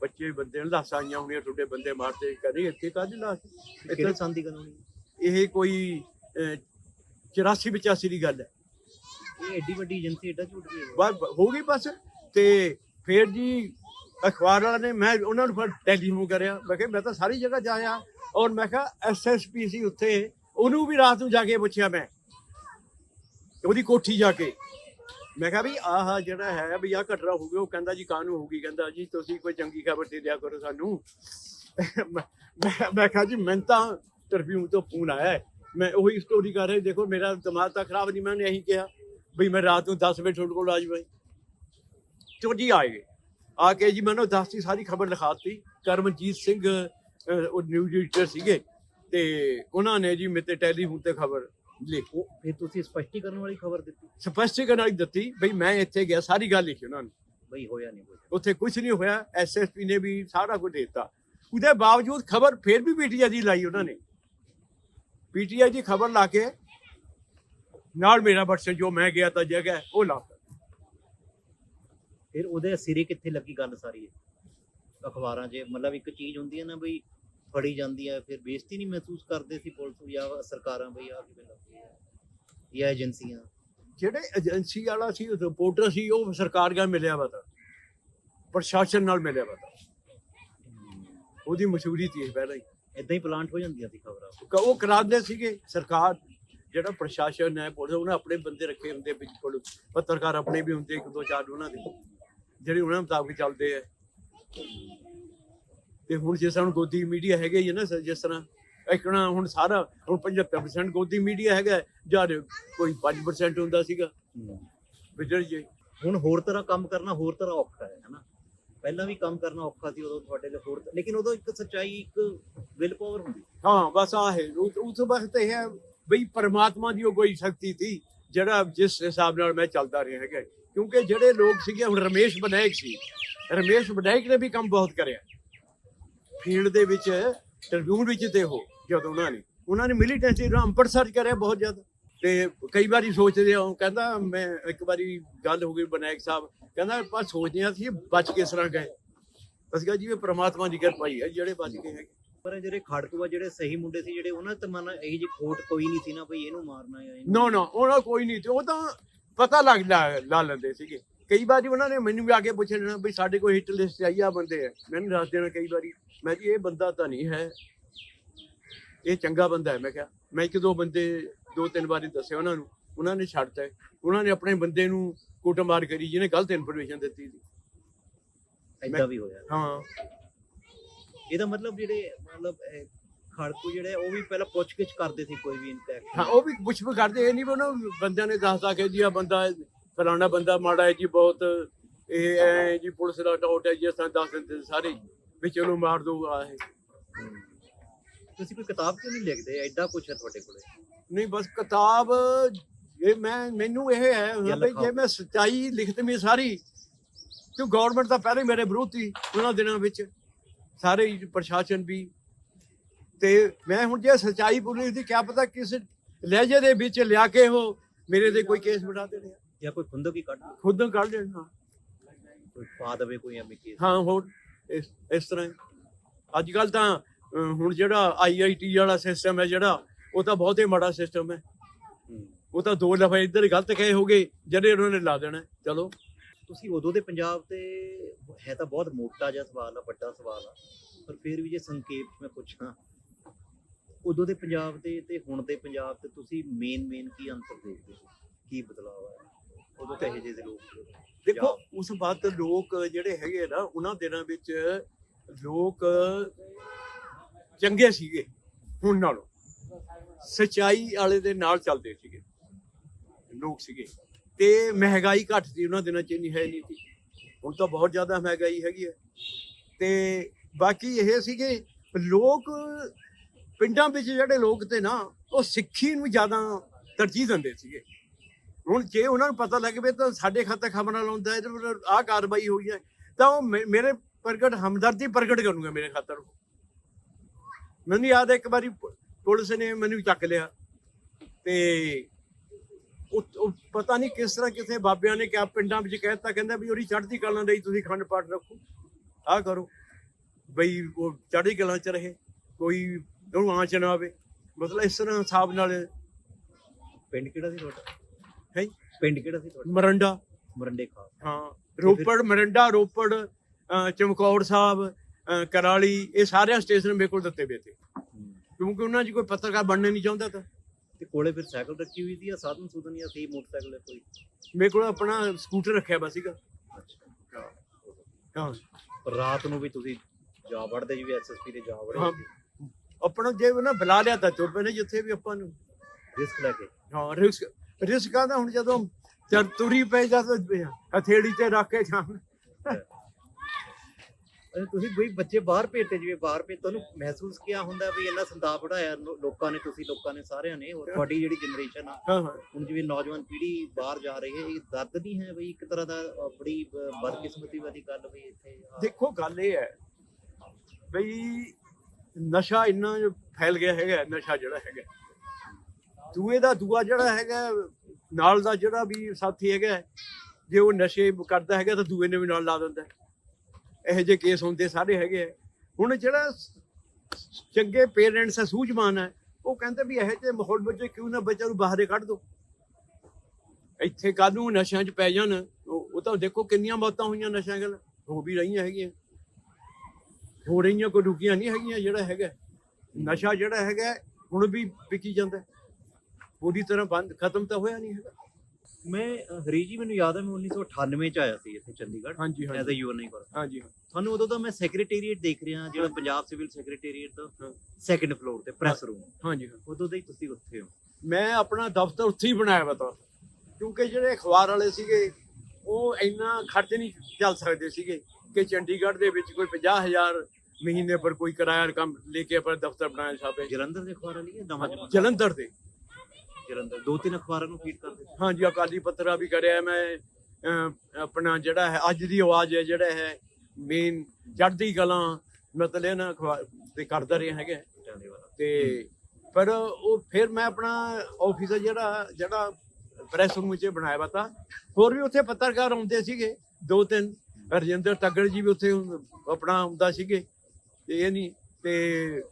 ਬੱਚੇ ਬੰਦੇ ਨੇ ਲਾਸਾਂ ਆਈਆਂ ਹੋਣੀਆਂ ਤੁਹਾਡੇ ਬੰਦੇ ਮਾਰਤੇ ਕਹਿੰਦੇ ਇੱਥੇ ਕਾਹਦੀ ਲਾਸ਼? ਇੱਥੇ ਕਿਹੜੇ ਸੰਨ ਦੀ ਕਾਨੂੰਨੀ ਇਹ ਕੋਈ 84 85 ਦੀ ਗੱਲ ਹੈ। ਇਹ ਐਡੀ ਵੱਡੀ ਏਜੰਸੀ ਐਡਾ ਝੂਠ ਬਸ ਹੋ ਗਈ ਬਸ। ਤੇ ਫਿਰ ਜੀ ਅਖਬਾਰ ਵਾਲਾ ਨੇ ਮੈਂ ਉਹਨਾਂ ਨੂੰ ਫਿਰ ਟੈਲੀਫੋਨ ਕਰਿਆ। ਮੈਂ ਕਿਹਾ ਮੈਂ ਤਾਂ ਸਾਰੀ ਜਗ੍ਹਾ ਜਾਇਆ ਔਰ ਮੈਂ ਕਿਹਾ ਐਸਐਸਪੀ ਸੀ ਉੱਥੇ। ਉਹਨੂੰ ਵੀ ਰਾਤ ਨੂੰ ਜਾ ਕੇ ਪੁੱਛਿਆ ਮੈਂ। ਉਹਦੀ ਕੋਠੀ ਜਾ ਕੇ। ਮੈਂ ਕਿਹਾ ਵੀ ਆਹ ਜਿਹੜਾ ਹੈ ਵੀ ਆਹ ਘਟਨਾ ਹੋ ਗਈ ਉਹ ਕਹਿੰਦਾ ਜੀ ਕਾਹਨੂੰ ਹੋ ਗਈ? ਕਹਿੰਦਾ ਜੀ ਤੁਸੀਂ ਕੋਈ ਚੰਗੀ ਖਬਰ ਦੇ ਦਿਆ ਕਰੋ ਸਾਨੂੰ। ਮੈਂ ਕਿਹਾ ਜੀ ਮੈਂ ਤਾਂ ਟ੍ਰਿਬਿਊਨ ਤੋਂ ਫੋਨ ਆਇਆ ਹੈ। ਮੈਂ ਉਹੀ ਸਟੋਰੀ ਕਰ ਰਿਹਾ ਦੇਖੋ ਮੇਰਾ ਦਿਮਾਗ ਤਾਂ ਖਰਾਬ ਨਹੀਂ ਮੈਂ ਇਹੀ ਕਿਹਾ ਵੀ ਮੈਂ ਰਾਤ ਨੂੰ 10 ਵਜੇ ਤੁਹਾਡੇ ਕੋਲ ਆ ਜਾਵਾਂ ਚੋ ਜੀ ਆਏ? ਗਏ ਆ ਕੇ ਜੀ ਮੈਨੂੰ ਦੱਸਤੀ ਸਾਰੀ ਖਬਰ ਲਿਖਾਤੀ। ਕਰਮਜੀਤ ਸਿੰਘ ਉਹ ਨਿਊਜ਼ ਐਡੀਟਰ ਸੀਗੇ ਤੇ ਉਹਨਾਂ ਨੇ ਜੀ ਮੇਰੇ ਟੈਲੀਫੋਨ ਤੇ ਖਬਰ ਲਿਖ। ਫਿਰ ਤੁਸੀਂ ਸਪਸ਼ਟੀਕਰਨ ਵਾਲੀ ਖਬਰ ਦਿੱਤੀ? ਸਪਸ਼ਟੀਕਰਨ ਵਾਲੀ ਦਿੱਤੀ ਬਈ ਮੈਂ ਇੱਥੇ ਗਿਆ ਸਾਰੀ ਗੱਲ ਲਿਖੀ ਉਹਨਾਂ ਨੇ। ਬਈ ਹੋਇਆ ਨਹੀਂ ਹੋਇਆ ਉੱਥੇ ਕੁਝ ਨਹੀਂ ਹੋਇਆ ਐਸਐਸਪੀ ਨੇ ਵੀ ਸਾਰਾ ਕੁਝ ਦਿੱਤਾ। ਉਹਦੇ ਬਾਵਜੂਦ ਖਬਰ ਫੇਰ ਵੀ ਪੀਟੀਆਈ ਦੀ ਲਾਈ ਉਹਨਾਂ ਨੇ। ਪੀਟੀਆਈ ਦੀ ਖਬਰ ਲਾ ਕੇ ਨਾਲ ਮੇਰਾ ਵਟਸਐਪ ਜੋ ਮੈਂ ਗਿਆ ਤਾਂ ਜਗ੍ਹਾ ਉਹ ਲਾਤਾ ਫਿਰ ਉਹਦੇ ਸਿਰੇ ਕਿੱਥੇ ਲੱਗੀ ਗੱਲ ਸਾਰੀ? ਇਹ? ਅਖਬਾਰਾਂ 'ਚ ਮਤਲਬ ਇੱਕ ਚੀਜ਼ ਹੁੰਦੀ ਹੈ ਨਾ ਬਈ ਫੜੀ ਜਾਂਦੀ ਹੈ ਫਿਰ ਬੇਇੱਜ਼ਤੀ ਨਹੀਂ ਮਹਿਸੂਸ ਕਰਦੇ ਸੀ ਪੁਲਿਸ ਜਾਂ ਸਰਕਾਰਾਂ ਬਈ ਆ ਕਿਵੇਂ ਲੱਗਦੀ ਹੈ ਜਾਂ ਏਜੰਸੀਆਂ? ਜਿਹੜੇ ਏਜੰਸੀ ਵਾਲਾ ਸੀ ਰਿਪੋਰਟਰ ਸੀ ਉਹ ਸਰਕਾਰ ਨਾਲ ਮਿਲਿਆ ਵਾ ਤਾ। ਪ੍ਰਸ਼ਾਸਨ ਨਾਲ ਮਿਲਿਆ ਵਾ ਤਾ। ਉਹਦੀ ਮਸ਼ਹੂਰੀ ਸੀ ਪਹਿਲਾਂ ਹੀ। ਇਦਾਂ ਹੀ ਪਲਾਂਟ ਹੋ ਜਾਂਦੀਆਂ ਸੀ ਖਬਰਾਂ। ਕ- ਉਹ ਕਰਾਉਂਦੇ ਸੀਗੇ। ਸਰਕਾਰ ਜਿਹੜਾ ਪ੍ਰਸ਼ਾਸਨ ਹੈ ਪੁਲਿਸ ਉਹਨੇ ਆਪਣੇ ਬੰਦੇ ਰੱਖੇ ਹੁੰਦੇ ਵਿੱਚ ਕੋਲ। ਪੱਤਰਕਾਰ ਆਪਣੇ ਵੀ ਹੁੰਦੇ ਇੱਕ ਦੋ ਚਾਰ ਉਹਨਾਂ ਦੇ। ਜਿਹੜੇ ਉਹਨਾਂ ਮੁਤਾਬਕ ਚੱਲਦੇ ਆ। ਤੇ ਹੁਣ ਜਿਸ ਤਰ੍ਹਾਂ ਗੋਦੀ ਮੀਡੀਆ ਹੈਗੇ ਹੀ ਆ ਨਾ ਜਿਸ ਤਰ੍ਹਾਂ ਇਕਣਾ ਹੁਣ ਸਾਰਾ ਹੁਣ 75% ਗੋਦੀ ਮੀਡੀਆ ਹੈਗਾ ਜਦ ਕੋਈ 5% ਹੁੰਦਾ ਸੀਗਾ। ਵਿਜੜ ਜੇ ਹੁਣ ਹੋਰ ਤਰ੍ਹਾਂ ਕੰਮ ਕਰਨਾ ਹੋਰ ਤਰ੍ਹਾਂ ਔਖਾ ਹੈ ਹਨਾ ਪਹਿਲਾਂ ਵੀ ਕੰਮ ਕਰਨਾ ਔਖਾ ਸੀ ਉਦੋਂ ਤੁਹਾਡੇ ਲਈ ਹੋਰ ਲੇਕਿਨ ਉਦੋਂ ਇੱਕ ਸੱਚਾਈ, ਇੱਕ ਵਿਲ ਪਾਵਰ ਹੁੰਦੀ ਹਾਂ, ਬਸ ਆ ਹੈ। ਉਸ ਵਕਤ ਇਹ ਹੈ ਬਈ ਪਰਮਾਤਮਾ ਦੀ ਉਹ ਕੋਈ ਸ਼ਕਤੀ ਸੀ, ਜਿਹੜਾ ਜਿਸ ਹਿਸਾਬ ਨਾਲ ਮੈਂ ਚੱਲਦਾ ਰਿਹਾ ਹੈਗਾ। ਕਿਉਂਕਿ ਜਿਹੜੇ ਲੋਕ ਸੀਗੇ, ਹੁਣ ਰਮੇਸ਼ ਬਨਾਇਕ ਸੀ। ਰਮੇਸ਼ ਬਨਾਇਕ ਨੇ ਵੀ ਕੰਮ ਬਹੁਤ ਕਰਿਆ। ਫੀਲਡ ਦੇ ਵਿੱਚ ਟ੍ਰਿਬਿਊਨ ਵਿੱਚ ਤੇ ਹੋ ਜਦੋਂ ਉਹਨਾਂ ਨੇ। ਉਹਨਾਂ ਨੇ ਮਿਲੀਟੈਂਸੀ ਨੂੰ ਅੰਮ੍ਰਿਤਸਰ ਕਰਿਆ ਬਹੁਤ ਜ਼ਿਆਦਾ। ਤੇ ਕਈ ਵਾਰੀ ਸੋਚਦੇ ਹਾਂ ਕਹਿੰਦਾ ਮੈਂ ਇੱਕ ਵਾਰੀ ਗੱਲ ਹੋ ਗਈ ਬਨਾਇਕ ਸਾਹਿਬ ਕਹਿੰਦਾ ਆਪਾਂ ਸੋਚਦੇ ਹਾਂ ਸੀ ਬਚ ਕਿਸ ਤਰ੍ਹਾਂ ਗਏ। ਅਸੀਂ ਕਿਹਾ ਜੀ ਇਹ ਪ੍ਰਮਾਤਮਾ ਦੀ ਕਿਰਪਾ ਹੀ ਹੈ ਜਿਹੜੇ ਬਚ ਗਏ ਹੈਗੇ। ਪਰ ਜਿਹੜੇ ਖੜਕੂਆ ਜਿਹੜੇ ਸਹੀ ਮੁੰਡੇ ਸੀ ਜਿਹੜੇ ਉਹਨਾਂ ਤੇ ਮਨ ਇਹ ਜੀ ਖੋਟ ਕੋਈ ਨਹੀਂ ਸੀ ਨਾ ਭਈ ਇਹਨੂੰ ਮਾਰਨਾ ਇਹਨੂੰ ਨੋ ਨੋ ਉਹਨਾਂ ਕੋਈ ਨਹੀਂ ਤੇ ਉਹ ਤਾਂ ਪਤਾ ਲੱਗ ਲਾ ਲੈਂਦੇ ਸੀਗੇ। ਕਈ ਵਾਰੀ ਉਹਨਾਂ ਨੇ ਮੈਨੂੰ ਵੀ ਆ ਕੇ ਪੁੱਛ ਲੈਣਾ ਵੀ ਸਾਡੇ ਕੋਲ ਹਿੱਟ ਲਿਸਟ ਆਈ ਆ ਬੰਦੇ ਆ। ਮੈਨੂੰ ਦੱਸ ਦੇਣਾ ਕਈ ਵਾਰੀ। ਮੈਂ ਜੀ ਇਹ ਬੰਦਾ ਤਾਂ ਨਹੀਂ ਹੈ। ਇਹ ਚੰਗਾ ਬੰਦਾ ਹੈ। ਮੈਂ ਕਿਹਾ ਮੈਂ ਇੱਕ ਦੋ ਬੰਦੇ ਦੋ ਤਿੰਨ ਵਾਰੀ ਦੱਸਿਆ ਉਹਨਾਂ ਨੂੰ ਉਹਨਾਂ ਨੇ ਛੱਡਤਾ ਹੈ। ਉਹਨਾਂ ਨੇ ਆਪਣੇ ਬੰਦੇ ਨੂੰ ਕੁੱਟਮਾਰ ਕਰੀ ਜਿਹਨੇ ਗਲਤ ਇਨਫੋਰਮੇਸ਼ਨ ਦਿੱਤੀ ਸੀ। ਏਦਾਂ ਵੀ ਹੋਇਆ। ਹਾਂ। ਇਹਦਾ ਮਤਲਬ ਜਿਹੜੇ ਮਤਲਬ ਖੜਕੂ ਜਿਹੜੇ ਉਹ ਵੀ ਪਹਿਲਾਂ ਪੁੱਛਗਿੱਛ ਕਰਦੇ ਸੀ ਕੋਈ ਵੀ ਹਾਂ ਇਨਫੈਕਸ਼ਨ ਉਹ ਵੀ ਪੁੱਛ ਵੀ ਕਰਦੇ ਇਹ ਨਹੀਂ ਵੀ ਉਹਨਾਂ ਨੂੰ ਬੰਦਿਆਂ ਨੇ ਦੱਸਦਾ ਕਿ ਜੀ ਆ ਬੰਦਾ ਫਲਾਣਾ ਬੰਦਾ ਮਾੜਾ ਹੈ ਜੀ ਬਹੁਤ ਇਹ ਐ ਜੀ ਪੁਲਿਸ ਦਾ ਟਾਊਟ ਹੈ ਜੀ ਅਸਾਂ ਦੱਸ ਦਿੰਦੇ ਸਾਰੇ ਹੀ, ਵੀ ਚਲੋ ਮਾਰ ਦੋ ਆ ਇਹ ਤੁਸੀਂ ਕੋਈ ਕਿਤਾਬ ਕਿਉਂ ਨਹੀਂ ਲਿਖਦੇ? ਐਡਾ ਕੁਛ ਹੈ ਤੁਹਾਡੇ ਕੋਲੇ? ਨਹੀਂ ਬਸ ਕਿਤਾਬ ਇਹ ਮੈਂ ਮੈਨੂੰ ਇਹ ਹੈ ਵੀ। ਜੇ ਮੈਂ ਸੱਚਾਈ ਲਿਖਤਮੀ ਸਾਰੀ ਕਿਉਂ ਗਵਰਨਮੈਂਟ ਤਾਂ ਪਹਿਲੇ ਮੇਰੇ ਵਿਰੋਧ ਸੀ ਉਹਨਾਂ ਦਿਨਾਂ ਵਿੱਚ। ਸਾਰੇ ਪ੍ਰਸ਼ਾਸਨ ਵੀ। ਤੇ ਮੈਂ ਹੁਣ ਜੇ ਸੱਚਾਈ ਪੁਲਿਸ ਦੀ ਕਿਆ ਪਤਾ ਕਿਸ ਲਹਿਜੇ ਦੇ ਵਿੱਚ ਲਿਆ ਕੇ ਉਹ ਮੇਰੇ ਤੇ ਕੋਈ ਕੇਸ ਬਣਾ ਦੇਣੇ ਆ। ਜਾਂ ਕੋਈ ਖੁੰਦਕ ਹੀ ਕੱਢ ਖੁਦ ਕੱਢ ਲੈਣਾ ਕੋਈ ਪਾ ਦੇਵੇ ਕੋਈ ਐਵੇਂ ਕੇਸ ਹਾਂ ਹੋਰ ਇਸ ਇਸ ਤਰ੍ਹਾਂ ਅੱਜ ਕੱਲ ਤਾਂ ਹੁਣ ਜਿਹੜਾ ਆਈਆਈਟੀ ਵਾਲਾ ਸਿਸਟਮ ਹੈ ਜਿਹੜਾ ਉਹ ਤਾਂ ਬਹੁਤ ਹੀ ਮਾੜਾ ਸਿਸਟਮ ਹੈ। ਉਹ ਤਾਂ ਦੋ ਲਫ਼ਜ਼ ਇੱਧਰ ਗਲਤ ਕਹੇ ਹੋਗੇ ਜਿਹੜੇ ਉਹਨਾਂ ਨੇ ਲਾ ਦੇਣਾ ਚਲੋ। ਤੁਸੀਂ ਉਦੋਂ ਦੇ ਪੰਜਾਬ ਤੇ ਹੈ ਤਾਂ ਬਹੁਤ ਮੋਟਾ ਜਿਹਾ ਸਵਾਲ ਆ ਵੱਡਾ ਸਵਾਲ ਆ। ਪਰ ਫਿਰ ਵੀ ਜੇ ਸੰਖੇਪ 'ਚ ਮੈਂ ਪੁੱਛਾਂ ਉਦੋਂ ਦੇ ਪੰਜਾਬ ਦੇ ਤੇ ਹੁਣ ਦੇ ਪੰਜਾਬ ਤੇ ਤੁਸੀਂ ਮੇਨ ਮੇਨ ਕੀ ਅੰਤਰ ਦੇਖਦੇ ਹੋ? ਕੀ ਬਦਲਾਅ ਆਇਆ ਉਦੋਂ ਕਹੇ ਜਿਹੇ ਲੋਕ। ਦੇਖੋ ਉਸ ਬਾਤ ਲੋਕ ਜਿਹੜੇ ਹੈਗੇ ਆ ਨਾ ਉਹਨਾਂ ਦਿਨਾਂ ਵਿੱਚ ਲੋਕ ਚੰਗੇ ਸੀਗੇ ਹੁਣ ਨਾਲੋਂ। ਸਚਾਈ ਵਾਲੇ ਦੇ ਨਾਲ ਚੱਲਦੇ ਸੀਗੇ। ਲੋਕ ਸੀਗੇ। ਤੇ ਮਹਿੰਗਾਈ ਘੱਟ ਸੀ, ਉਹਨਾਂ ਦਿਨਾਂ 'ਚ ਨਹੀਂ ਹੈ ਨਹੀਂ ਸੀ। ਹੁਣ ਤਾਂ ਬਹੁਤ ਜ਼ਿਆਦਾ ਮਹਿੰਗਾਈ ਹੈਗੀ ਹੈ। ਤੇ ਬਾਕੀ ਇਹ ਸੀਗੇ, ਲੋਕ ਪਿੰਡਾਂ ਵਿੱਚ ਜਿਹੜੇ ਲੋਕ ਤੇ ਨਾ, ਉਹ ਸਿੱਖੀ ਨੂੰ ਜ਼ਿਆਦਾ ਤਰਜੀਹ ਦਿੰਦੇ ਸੀਗੇ। ਹੁਣ ਜੇ ਉਹਨਾਂ ਨੂੰ ਪਤਾ ਲੱਗ ਪਏ ਤਾਂ ਸਾਡੇ ਖਾਤੇ ਖਬਰਾਂ ਲਾਉਂਦਾ ਹੈ ਤੇ ਆਹ ਕਾਰਵਾਈ ਹੋਈ ਹੈ, ਤਾਂ ਉਹ ਮੇ- ਮੇਰੇ ਪ੍ਰਗਟ, ਹਮਦਰਦੀ ਪ੍ਰਗਟ ਕਰੂੰਗਾ ਮੇਰੇ ਖਾਤਰ ਮੈਨੂੰ ਯਾਦ ਹੈ ਇੱਕ ਵਾਰੀ ਪੁਲਿਸ ਨੇ ਮੈਨੂੰ ਚੱਕ ਲਿਆ। ਤੇ ਉਹ ਪਤਾ ਨਹੀਂ ਕਿਸ ਤਰ੍ਹਾਂ ਕਿਸੇ ਬਾਬਿਆਂ ਨੇ ਕਿਹਾ ਪਿੰਡਾਂ ਵਿੱਚ ਕਹਿਤਾ ਕਹਿੰਦਾ ਵੀ ਉਹਦੀ ਚੜ੍ਹਦੀ ਕਲਾਂ ਲਈ ਤੁਸੀਂ ਖੰਡ ਪਾਠ ਰੱਖੋ। ਆਹ ਕਰੋ। ਬਈ ਉਹ ਚੜ੍ਹਦੀ ਕਲਾਂ ਚ ਰਹੇ। ਕੋਈ ਉਹਨੂੰ ਆਂਚ ਨਾ ਆਵੇ। ਮਤਲਬ ਇਸ ਤਰ੍ਹਾਂ ਹਿਸਾਬ ਨਾਲ ਪਿੰਡ ਕਿਹੜਾ ਸੀ ਤੁਹਾਡਾ? ਹੈ ਪਿੰਡ ਕਿਹੜਾ ਸੀ ਤੁਹਾਡਾ? ਮਰੰਡਾ। ਮਰੰਡੇ ਖਾਸ ਹਾਂ ਰੋਪੜ ਮਰਿੰਡਾ ਰੋਪੜ ਚਮਕੌਰ ਸਾਹਿਬ ਕਰਾਲੀ ਇਹ ਸਾਰੇ ਸਟੇਸ਼ਨ ਮੇਰੇ ਕੋਲ ਦਿੱਤੇ ਪਏ ਤੇ। ਕਿਉਂਕਿ ਉਹਨਾਂ 'ਚ ਕੋਈ ਪੱਤਰਕਾਰ ਬਣਨੇ ਨਹੀਂ ਚਾਹੁੰਦਾ ਤਾਂ। ਤੇ ਕੋਲੇ ਫਿਰ ਸਾਈਕਲ ਰੱਖੀ ਹੋਈ ਸੀ ਜਾਂ ਸਾਧਨ ਸੁਧਨ ਜਾਂ ਸੀ ਮੋਟਰਸਾਈਕਲ ਜਾਂ ਕੋਈ? ਮੇਰੇ ਕੋਲ ਆਪਣਾ ਸਕੂਟਰ ਰੱਖਿਆ ਵਾ ਸੀਗਾ। ਹਾਂ। ਰਾਤ ਨੂੰ ਵੀ ਤੁਸੀਂ ਜਾ ਵੜਦੇ ਜਿਵੇਂ ਐਸਐਸਪੀ ਦੇ ਜਾ ਹਾਂ। ਵੜੇ ਆਪਣਾ ਜੇ ਉਹਨਾਂ ਬੁਲਾ ਲਿਆ ਤਾਂ ਤੁਰ ਪੈਣੇ ਜਿੱਥੇ ਵੀ ਆਪਾਂ ਨੂੰ। ਰਿਸਕ ਲੈ ਕੇ। ਹਾਂ ਰਿਸਕ ਰਿਸਕਾਂ ਦਾ ਹੁਣ ਜਦੋਂ ਜਦ ਤੁਰੀ ਪਏ ਜਦ ਹਥੇੜੀ ਤੇ ਰੱਖ ਕੇ ਜਾਣ। ਤੁਸੀਂ ਬਈ ਬੱਚੇ ਬਾਹਰ ਭੇਜਦੇ ਜਿਵੇਂ ਬਾਹਰ ਭੇਜ ਤੁਹਾਨੂੰ ਮਹਿਸੂਸ ਕਿਆ ਹੁੰਦਾ ਵੀ ਇੰਨਾ ਸੰਤਾਪ ਉਡਾਇਆ ਲੋ- ਲੋਕਾਂ ਨੇ ਤੁਸੀਂ ਲੋਕਾਂ ਨੇ ਸਾਰਿਆਂ ਨੇ ਔਰ ਤੁਹਾਡੀ ਜਿਹੜੀ ਜਨਰੇਸ਼ਨ ਆ ਹਾਂ ਹਾਂ। ਹੁਣ ਜਿਵੇਂ ਨੌਜਵਾਨ ਪੀੜ੍ਹੀ ਬਾਹਰ ਜਾ ਰਹੀ ਹੈ ਇਹ ਦਰਦ ਨਹੀਂ ਹੈ ਬਈ ਇੱਕ ਤਰ੍ਹਾਂ ਦਾ ਅ, ਬੜੀ ਬ- ਬਦਕਿਸਮਤੀ ਵਾਲੀ ਗੱਲ ਵੀ ਇੱਥੇ ਆ। ਦੇਖੋ ਗੱਲ ਇਹ ਹੈ ਬਈ ਨਸ਼ਾ ਇੰਨਾ ਜੋ ਫੈਲ ਗਿਆ ਹੈਗਾ ਨਸ਼ਾ ਜਿਹੜਾ ਹੈਗਾ। ਦੂਏ ਦਾ ਦੂਆ ਜਿਹੜਾ ਹੈਗਾ ਨਾਲ ਦਾ ਜਿਹੜਾ ਵੀ ਸਾਥੀ ਹੈਗਾ ਜੇ ਉਹ ਨਸ਼ੇ ਕਰਦਾ ਹੈਗਾ ਤਾਂ ਦੂਏ ਨੇ ਵੀ ਨਾਲ ਲਾ ਦਿੰਦਾ। ਇਹੋ ਜਿਹੇ ਕੇਸ ਹੁੰਦੇ ਸਾਰੇ ਹੈਗੇ ਆ। ਹੁਣ ਜਿਹੜਾ ਚੰਗੇ ਪੇਰੈਂਟਸ ਹੈ ਸੂਝਵਾਨ ਹੈ ਉਹ ਕਹਿੰਦੇ ਵੀ ਇਹੋ ਜਿਹੇ ਮਾਹੌਲ ਵਿੱਚ ਕਿਉਂ ਨਾ ਬੱਚਿਆਂ ਨੂੰ ਬਾਹਰੇ ਕੱਢ ਦੋ। ਇੱਥੇ ਕੱਲ੍ਹ ਨੂੰ ਨਸ਼ਿਆਂ 'ਚ ਪੈ ਜਾਣ, ਉਹ ਤਾਂ ਦੇਖੋ ਕਿੰਨੀਆਂ ਮੌਤਾਂ ਹੋਈਆਂ ਨਸ਼ਿਆਂ ਗੱਲ ਹੋ ਵੀ ਰਹੀਆਂ ਹੈਗੀਆਂ। ਹੋ ਰਹੀਆਂ ਕੋਈ ਰੁਕੀਆਂ ਨਹੀਂ ਹੈਗੀਆਂ ਜਿਹੜਾ ਹੈਗਾ। ਨਸ਼ਾ ਜਿਹੜਾ ਹੈਗਾ, ਹੁਣ ਵੀ ਵਿਕੀ ਜਾਂਦਾ। ਪੂਰੀ ਤਰ੍ਹਾਂ ਬੰਦ, ਖਤਮ ਤਾਂ ਹੋਇਆ ਨਹੀਂ ਹੈਗਾ। ਮੈਂ ਹਰੀ ਜੀ ਮੈਨੂੰ ਯਾਦ ਹੈ ਮੈਂ 1998 ਚ ਆਇਆ ਸੀ ਇੱਥੇ ਚੰਡੀਗੜ੍ਹ ਹਾਂਜੀ ਐਜ਼ ਅ ਹਾਂਜੀ ਯੂਐਨ ਨਹੀਂ ਹਾਂਜੀ ਤੁਹਾਨੂੰ ਉਦੋਂ ਤਾਂ ਮੈਂ ਸੈਕਟਰੀਏਟ ਦੇਖ ਰਿਹਾ ਜਿਹੜਾ ਪੰਜਾਬ ਸਿਵਲ ਸੈਕਟਰੀਏਟ ਦਾ ਹਾਂ। ਸੈਕੰਡ ਫਲੋਰ ਤੇ ਪ੍ਰੈਸ ਰੂਮ ਹਾਂਜੀ ਉਦੋਂ ਦੇ ਹੀ ਤੁਸੀਂ ਉੱਥੇ ਹੋ। ਮੈਂ ਆਪਣਾ ਦਫ਼ਤਰ ਉੱਥੇ ਹੀ ਬਣਾਇਆ ਵਾ ਤਾਂ। ਕਿਉਂਕਿ ਜਿਹੜੇ ਅਖਬਾਰ ਵਾਲੇ ਸੀਗੇ ਉਹ ਇੰਨਾ ਖਰਚ ਨਹੀਂ ਚੱਲ ਸਕਦੇ ਸੀਗੇ ਕਿ ਚੰਡੀਗੜ੍ਹ ਦੇ ਵਿੱਚ ਕੋਈ 50000 ਮਹੀਨੇ ਪਰ ਕੋਈ ਕਿਰਾਇਆ ਕੰਮ ਲੈ ਕੇ ਆਪਣਾ ਦਫ਼ਤਰ ਬਣਾਇਆ ਸਾਬੇ ਜਲੰਧਰ ਦੇ ਅਖਬਾਰਾਂ ਲਈ ਜਲੰਧਰ ਦੇ। ਜਲੰਧਰ ਦੋ ਤਿੰਨ ਅਖਬਾਰਾਂ ਨੂੰ ਫੀਡ ਕਰਦੇ ਸੀ। ਹਾਂਜੀ ਅਕਾਲੀ ਪੱਤਰਾ ਵੀ ਕਰਿਆ ਮੈਂ ਅਹ, ਆਪਣਾ ਜਿਹੜਾ ਹੈ ਅੱਜ ਦੀ ਆਵਾਜ਼ ਹੈ ਜਿਹੜਾ ਹੈ ਮੇਨ ਚੜ੍ਹਦੀ ਕਲਾਂ ਮਤਲਬ ਇਹਨਾਂ ਤੇ ਕਰਦਾ ਰਿਹਾ ਹੈਗਾ। ਤੇ ਪਰ ਉਹ ਫਿਰ ਮੈਂ ਆਪਣਾ ਆਫਿਸ ਜਿਹੜਾ ਜਿਹੜਾ ਪ੍ਰੈਸ ਰੂਮ ਵਿੱਚ ਬਣਾਇਆ ਵਾ ਹੋਰ ਵੀ ਉੱਥੇ ਪੱਤਰਕਾਰ ਆਉਂਦੇ ਸੀਗੇ ਦੋ ਤਿੰਨ ਰਜਿੰਦਰ ਤੱਗੜ ਜੀ ਵੀ ਉੱਥੇ ਆਪਣਾ ਆਉਂਦਾ ਸੀਗੇ ਤੇ ਇਹ ਨਹੀਂ ਤੇ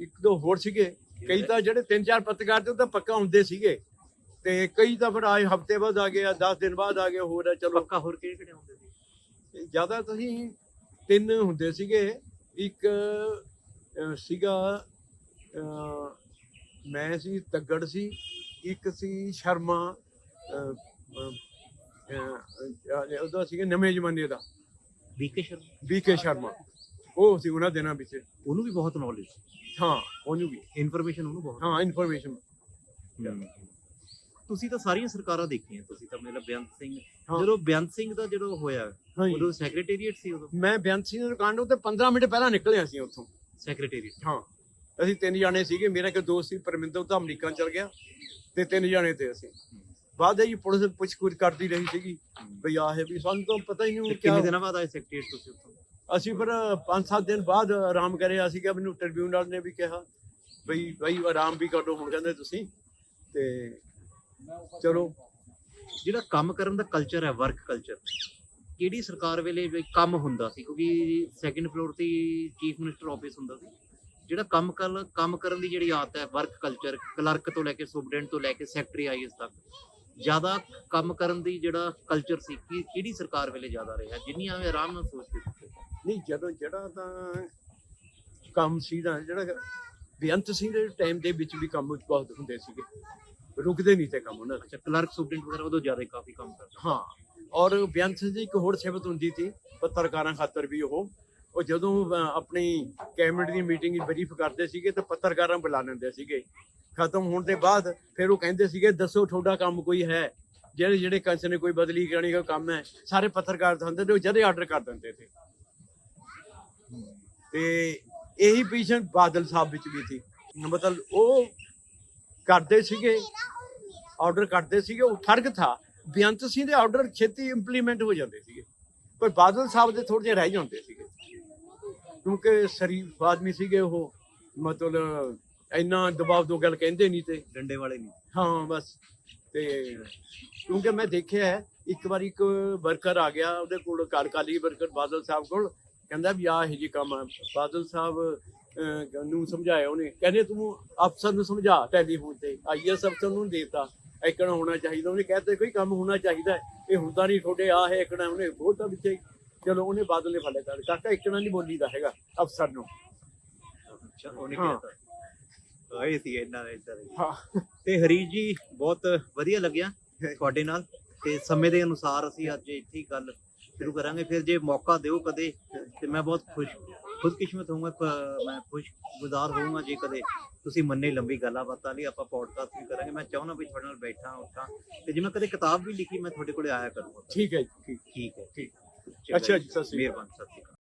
ਇੱਕ ਦੋ ਹੋਰ ਸੀਗੇ ਕਈ ਤਾਂ ਜਿਹੜੇ ਤਿੰਨ ਚਾਰ ਪੱਤਰਕਾਰ ਤੇ ਉਹ ਤਾਂ ਪੱਕਾ ਹੁੰਦੇ ਸੀਗੇ। ਤੇ ਕਈ ਤਾਂ ਫਿਰ ਆਏ ਹਫ਼ਤੇ ਬਾਅਦ ਆ ਗਏ ਆ 10 ਦਿਨ ਬਾਅਦ ਆ ਗਏ ਹੋਰ ਆ, ਚਲੋ। ਪੱਕਾ ਹੋਰ ਕਿਹੜੇ ਕਿਹੜੇ ਹੁੰਦੇ ਸੀ? ਜ਼ਿਆਦਾ ਤੁਸੀਂ ਤਿੰਨ ਹੁੰਦੇ ਸੀਗੇ। ਇੱਕ ਸੀਗਾ ਮੈਂ ਸੀ ਤੱਗੜ ਸੀ। ਇੱਕ ਸੀ ਸ਼ਰਮਾ ਉਹਦਾ ਸੀਗਾ ਨਵੇਂ ਜ਼ਮਾਨੇ ਦਾ। ਵੀਕੇ ਸ਼ਰਮਾ? ਬੀਕੇ ਸ਼ਰਮਾ। ਉਹ ਸੀ ਉਹਨਾਂ ਦਿਨਾਂ ਵਿੱਚ। ਉਹਨੂੰ ਵੀ ਬਹੁਤ ਨੌਲੇਜ ਹਾਂ ਉਹਨੂੰ ਵੀ। ਇਨਫੋਰਮੇਸ਼ਨ ਉਹਨੂੰ ਬਹੁਤ। ਹਾਂ ਇਨਫੋਰਮੇਸ਼ਨ ਤੁਸੀਂ ਤਾਂ ਸਾਰੀਆਂ ਸਰਕਾਰਾਂ ਦੇਖੀਆਂ ਤੁਸੀਂ ਤਾਂ ਮੇਰਾ ਬੇਅੰਤ ਸਿੰਘ ਹਾਂ। ਜਦੋਂ ਬੇਅੰਤ ਸਿੰਘ ਦਾ ਜਦੋਂ ਹੋਇਆ ਹਾਂਜੀ। ਉਦੋਂ ਸੈਕਟਰੀਏਟ ਸੀ ਉਦੋਂ? ਮੈਂ ਬੇਅੰਤ ਸਿੰਘ ਦੀ ਦੁਕਾਨ ਤੋਂ 15 ਮਿੰਟ ਪਹਿਲਾਂ ਨਿਕਲਿਆ ਸੀ ਉੱਥੋਂ। ਸੈਕਟਰੀਏਟ ਹਾਂ। ਅਸੀਂ ਤਿੰਨ ਜਾਣੇ ਸੀਗੇ ਮੇਰਾ ਇੱਕ ਦੋਸਤ ਸੀ ਪਰਮਿੰਦਰ ਉਹ ਤਾਂ ਅਮਰੀਕਾ ਚਲ ਗਿਆ। ਤੇ ਤਿੰਨ ਜਾਣੇ ਤੇ ਅਸੀਂ। ਬਾਅਦ ਇਹ ਪੁਲਿਸ ਪੁੱਛ ਕਰਦੀ ਰਹੀ ਸੀਗੀ ਵੀ ਆਹ ਹੈ ਵੀ ਸਾਨੂੰ ਤਾਂ ਪਤਾ ਹੀ ਨਹੀਂ ਕਿੰਨੇ ਦਿਨਾਂ ਬਾਅਦ ਆਏ ਸੈਕਟਰੀਏਟ ਤੁਸੀਂ ਉੱਥੋਂ? ਅਸੀਂ ਫਿਰ 5-7 ਦਿਨ ਬਾਅਦ ਆਰਾਮ ਕਰਿਆ ਸੀਗਾ ਮੈਨੂੰ ਟ੍ਰਿਬਿਊਨਲ ਨੇ ਵੀ ਕਿਹਾ ਬਈ ਬਈ ਆਰਾਮ ਵੀ ਕਰੋ ਹੁਣ ਕਹਿੰਦੇ ਤੁਸੀਂ। ਤੇ ਚਲੋ, ਜਿਹੜਾ ਕੰਮ ਕਰਨ ਦਾ ਕਲਚਰ ਹੈ ਵਰਕ ਕਲਚਰ ਕਿਹੜੀ ਸਰਕਾਰ ਵੇਲੇ ਵੀ ਕੰਮ ਹੁੰਦਾ ਸੀ? ਕਿਉਂਕਿ ਸੈਕੰਡ ਫਲੋਰ ਤੇ ਚੀਫ ਮਿਨਿਸਟਰ ਆਫਿਸ ਹੁੰਦਾ ਸੀ। ਜਿਹੜਾ ਕੰਮ ਕਰ ਕੰਮ ਕਰਨ ਦੀ ਜਿਹੜੀ ਆਦਤ ਹੈ ਵਰਕ ਕਲਚਰ ਕਲਰਕ ਤੋਂ ਲੈ ਕੇ ਸੁਪਰਡੈਂਟ ਤੋਂ ਲੈ ਕੇ ਸੈਕਟਰੀ ਆਈਐਸ ਤੱਕ, ਜ਼ਿਆਦਾ ਕੰਮ ਕਰਨ ਦੀ ਜਿਹੜਾ ਕਲਚਰ ਸੀ, ਕਿ ਕਿਹੜੀ ਸਰਕਾਰ ਵੇਲੇ ਜ਼ਿਆਦਾ ਰਿਹਾ? ਜਿੰਨੀ ਆਵੇਂ ਆਰਾਮ ਨਾਲ ਸੋਚ ਕੇ ਨਹੀਂ, ਜਦੋਂ ਜਿਹੜਾ ਤਾਂ ਕੰਮ ਸੀ ਜਿਹੜਾ ਬੇਅੰਤ ਸਿੰਘ ਦੇ ਟਾਈਮ ਦੇ ਵਿੱਚ ਵੀ ਕੰਮ ਬਹੁਤ ਹੁੰਦੇ ਸੀਗੇ। ਰੁਕਦੇ ਨਹੀਂ ਤੇ ਕੰਮ ਉਹਨਾਂ ਦੇ। ਅੱਛਾ ਕਲਰਕ ਸੁਪਰਡੈਂਟ ਵਗੈਰਾ ਉਦੋਂ ਜ਼ਿਆਦਾ ਕਾਫੀ ਕੰਮ ਕਰਦੇ ਹਾਂ ਔਰ ਬੇਅੰਤ ਸਿੰਘ ਦੀ ਇੱਕ ਹੋਰ ਸਿਫਤ ਹੁੰਦੀ ਸੀ ਪੱਤਰਕਾਰਾਂ ਖਾਤਰ ਵੀ ਉਹ। ਉਹ ਜਦੋਂ ਆਪਣੀ ਕੈਬਨਿਟ ਦੀ ਮੀਟਿੰਗ ਬਰੀਫ ਕਰਦੇ ਸੀਗੇ ਤਾਂ ਪੱਤਰਕਾਰਾਂ ਬੁਲਾ ਲੈਂਦੇ ਸੀਗੇ। ਖਤਮ ਹੋਣ ਦੇ ਬਾਅਦ ਫਿਰ ਉਹ ਕਹਿੰਦੇ ਸੀਗੇ ਦੱਸੋ ਤੁਹਾਡਾ ਕੰਮ ਕੋਈ ਹੈ? ਜਿਹੜੇ ਜਿਹੜੇ ਕੰਸ ਨੇ ਕੋਈ ਬਦਲੀ ਕਰਨੀ ਦਾ ਕੰਮ ਹੈ ਸਾਰੇ ਪੱਤਰਕਾਰ ਤਾਂ ਹੁੰਦੇ ਤੇ ਉਹ ਜਦੇ ਆਰਡਰ ਕਰ ਦਿੰਦੇ ਸੀ। ਤੇ ਇਹੀ ਪੀਸ਼ਨ ਬਾਦਲ ਸਾਹਿਬ ਵਿੱਚ ਵੀ ਸੀ। ਮਤਲਬ ਉਹ ਕਰਦੇ ਸੀਗੇ ਆਰਡਰ ਕਰਦੇ ਸੀਗੇ ਉਹ ਫ਼ਰਕ ਥਾ। ਬੇਅੰਤ ਸਿੰਘ ਦੇ ਆਰਡਰ ਛੇਤੀ ਇੰਪਲੀਮੈਂਟ ਹੋ ਜਾਂਦੇ ਸੀਗੇ। ਪਰ ਬਾਦਲ ਸਾਹਿਬ ਦੇ ਥੋੜੇ ਜਿਹੇ ਰਹਿ ਜਾਂਦੇ ਸੀਗੇ। ਕਿਉਂਕਿ ਸ਼ਰੀਫ ਆਦਮੀ ਸੀਗੇ ਉਹ ਮਤਲਬ ਇੰਨਾ ਦਬਾਅ ਦੋ ਗੱਲ ਕਹਿੰਦੇ ਨਹੀਂ ਤੇ। ਡੰਡੇ ਵਾਲੇ ਨਹੀਂ। ਹਾਂ ਬਸ। ਤੇ ਕਿਉਂਕਿ ਮੈਂ ਦੇਖਿਆ ਹੈ, ਇੱਕ ਵਾਰੀ ਇੱਕ ਵਰਕਰ ਆ ਗਿਆ ਉਹਦੇ ਕੋਲ ਕਾਰਕਾਲੀ ਵਰਕਰ ਬਾਦਲ ਸਾਹਿਬ ਕੋਲ। ਕਹਿੰਦਾ ਵੀ ਆਹ ਇਹ ਜੀ ਕੰਮ ਹੈ ਬਾਦਲ ਸਾਹਿਬ ਨੂੰ ਸਮਝਾਇਆ ਉਹਨੇ। ਕਹਿੰਦੇ ਤੂੰ ਅਫਸਰ ਨੂੰ ਸਮਝਾ ਟੈਲੀਫੋਨ ਤੇ। ਆਈਐਸ ਅਫਸਰ ਨੂੰ ਦੇਤਾ। ਇਕਣਾ ਹੋਣਾ ਚਾਹੀਦਾ। ਉਹਨੇ ਕਹਿੰਦੇ ਕੋਈ ਕੰਮ ਹੋਣਾ ਚਾਹੀਦਾ ਹੈ, ਇਹ ਹੁੰਦਾ ਨਹੀਂ ਤੁਹਾਡੇ ਆ ਹੈ ਇਕਣਾ ਉਹਨੇ ਬੋਲਤਾ ਵਿੱਚ ਚਲੋ ਉਹਨੇ ਬਾਦਲ ਨੇ ਫੜੇ ਕਰ ਕਾਕਾ ਇਕਣਾ ਨਹੀਂ ਬੋਲੀਦਾ ਹੈਗਾ ਅਫਸਰ ਨੂੰ। ਅੱਛਾ ਉਹਨੇ ਹਾਂ। ਕਿਹਾ ਤਾਂ ਆਏ ਸੀ ਇੰਨਾ ਇਦਾਂ ਹਾਂ। ਤੇ ਹਰੀਸ਼ ਜੀ ਬਹੁਤ ਵਧੀਆ ਲੱਗਿਆ ਤੁਹਾਡੇ ਨਾਲ। ਤੇ ਸਮੇਂ ਦੇ ਅਨੁਸਾਰ ਅਸੀਂ ਅੱਜ ਇੱਥੇ ਹੀ ਗੱਲ ਸ਼ੁਰੂ ਕਰਾਂਗੇ। ਫਿਰ ਜੇ ਮੌਕਾ ਦਿਓ ਕਦੇ ਤੇ ਮੈਂ ਬਹੁਤ ਖੁਸ਼। ਖੁਸ਼ਕਿਸਮਤ ਹੋਊਂਗਾ ਪ- ਮੈਂ ਖੁਸ਼ ਗੁਜ਼ਾਰ ਹੋਊਂਗਾ ਜੇ ਕਦੇ ਤੁਸੀਂ ਮੰਨੇ ਲੰਬੀ ਗੱਲਾਂ ਬਾਤਾਂ ਲਈ ਆਪਾਂ ਪੋਡਕਾਸਟ ਵੀ ਕਰਾਂਗੇ। ਮੈਂ ਚਾਹੁੰਦਾ ਵੀ ਤੁਹਾਡੇ ਨਾਲ ਬੈਠਾਂ ਉੱਠਾਂ ਤੇ ਜੇ ਮੈਂ ਕਦੇ ਕਿਤਾਬ ਵੀ ਲਿਖੀ ਮੈਂ ਤੁਹਾਡੇ ਕੋਲੇ ਆਇਆ ਕਰੂੰਗਾ। ਠੀਕ ਹੈ ਜੀ ਠੀਕ। ਠੀਕ ਹੈ। ਠੀਕ। ਅੱਛਾ ਜੀ, ਸਤਿ ਸ਼੍ਰੀ ਅਕਾਲ। ਮਿਹਰਬਾਨੀ ਸਤਿ ਸ਼੍ਰੀ ਅਕਾਲ।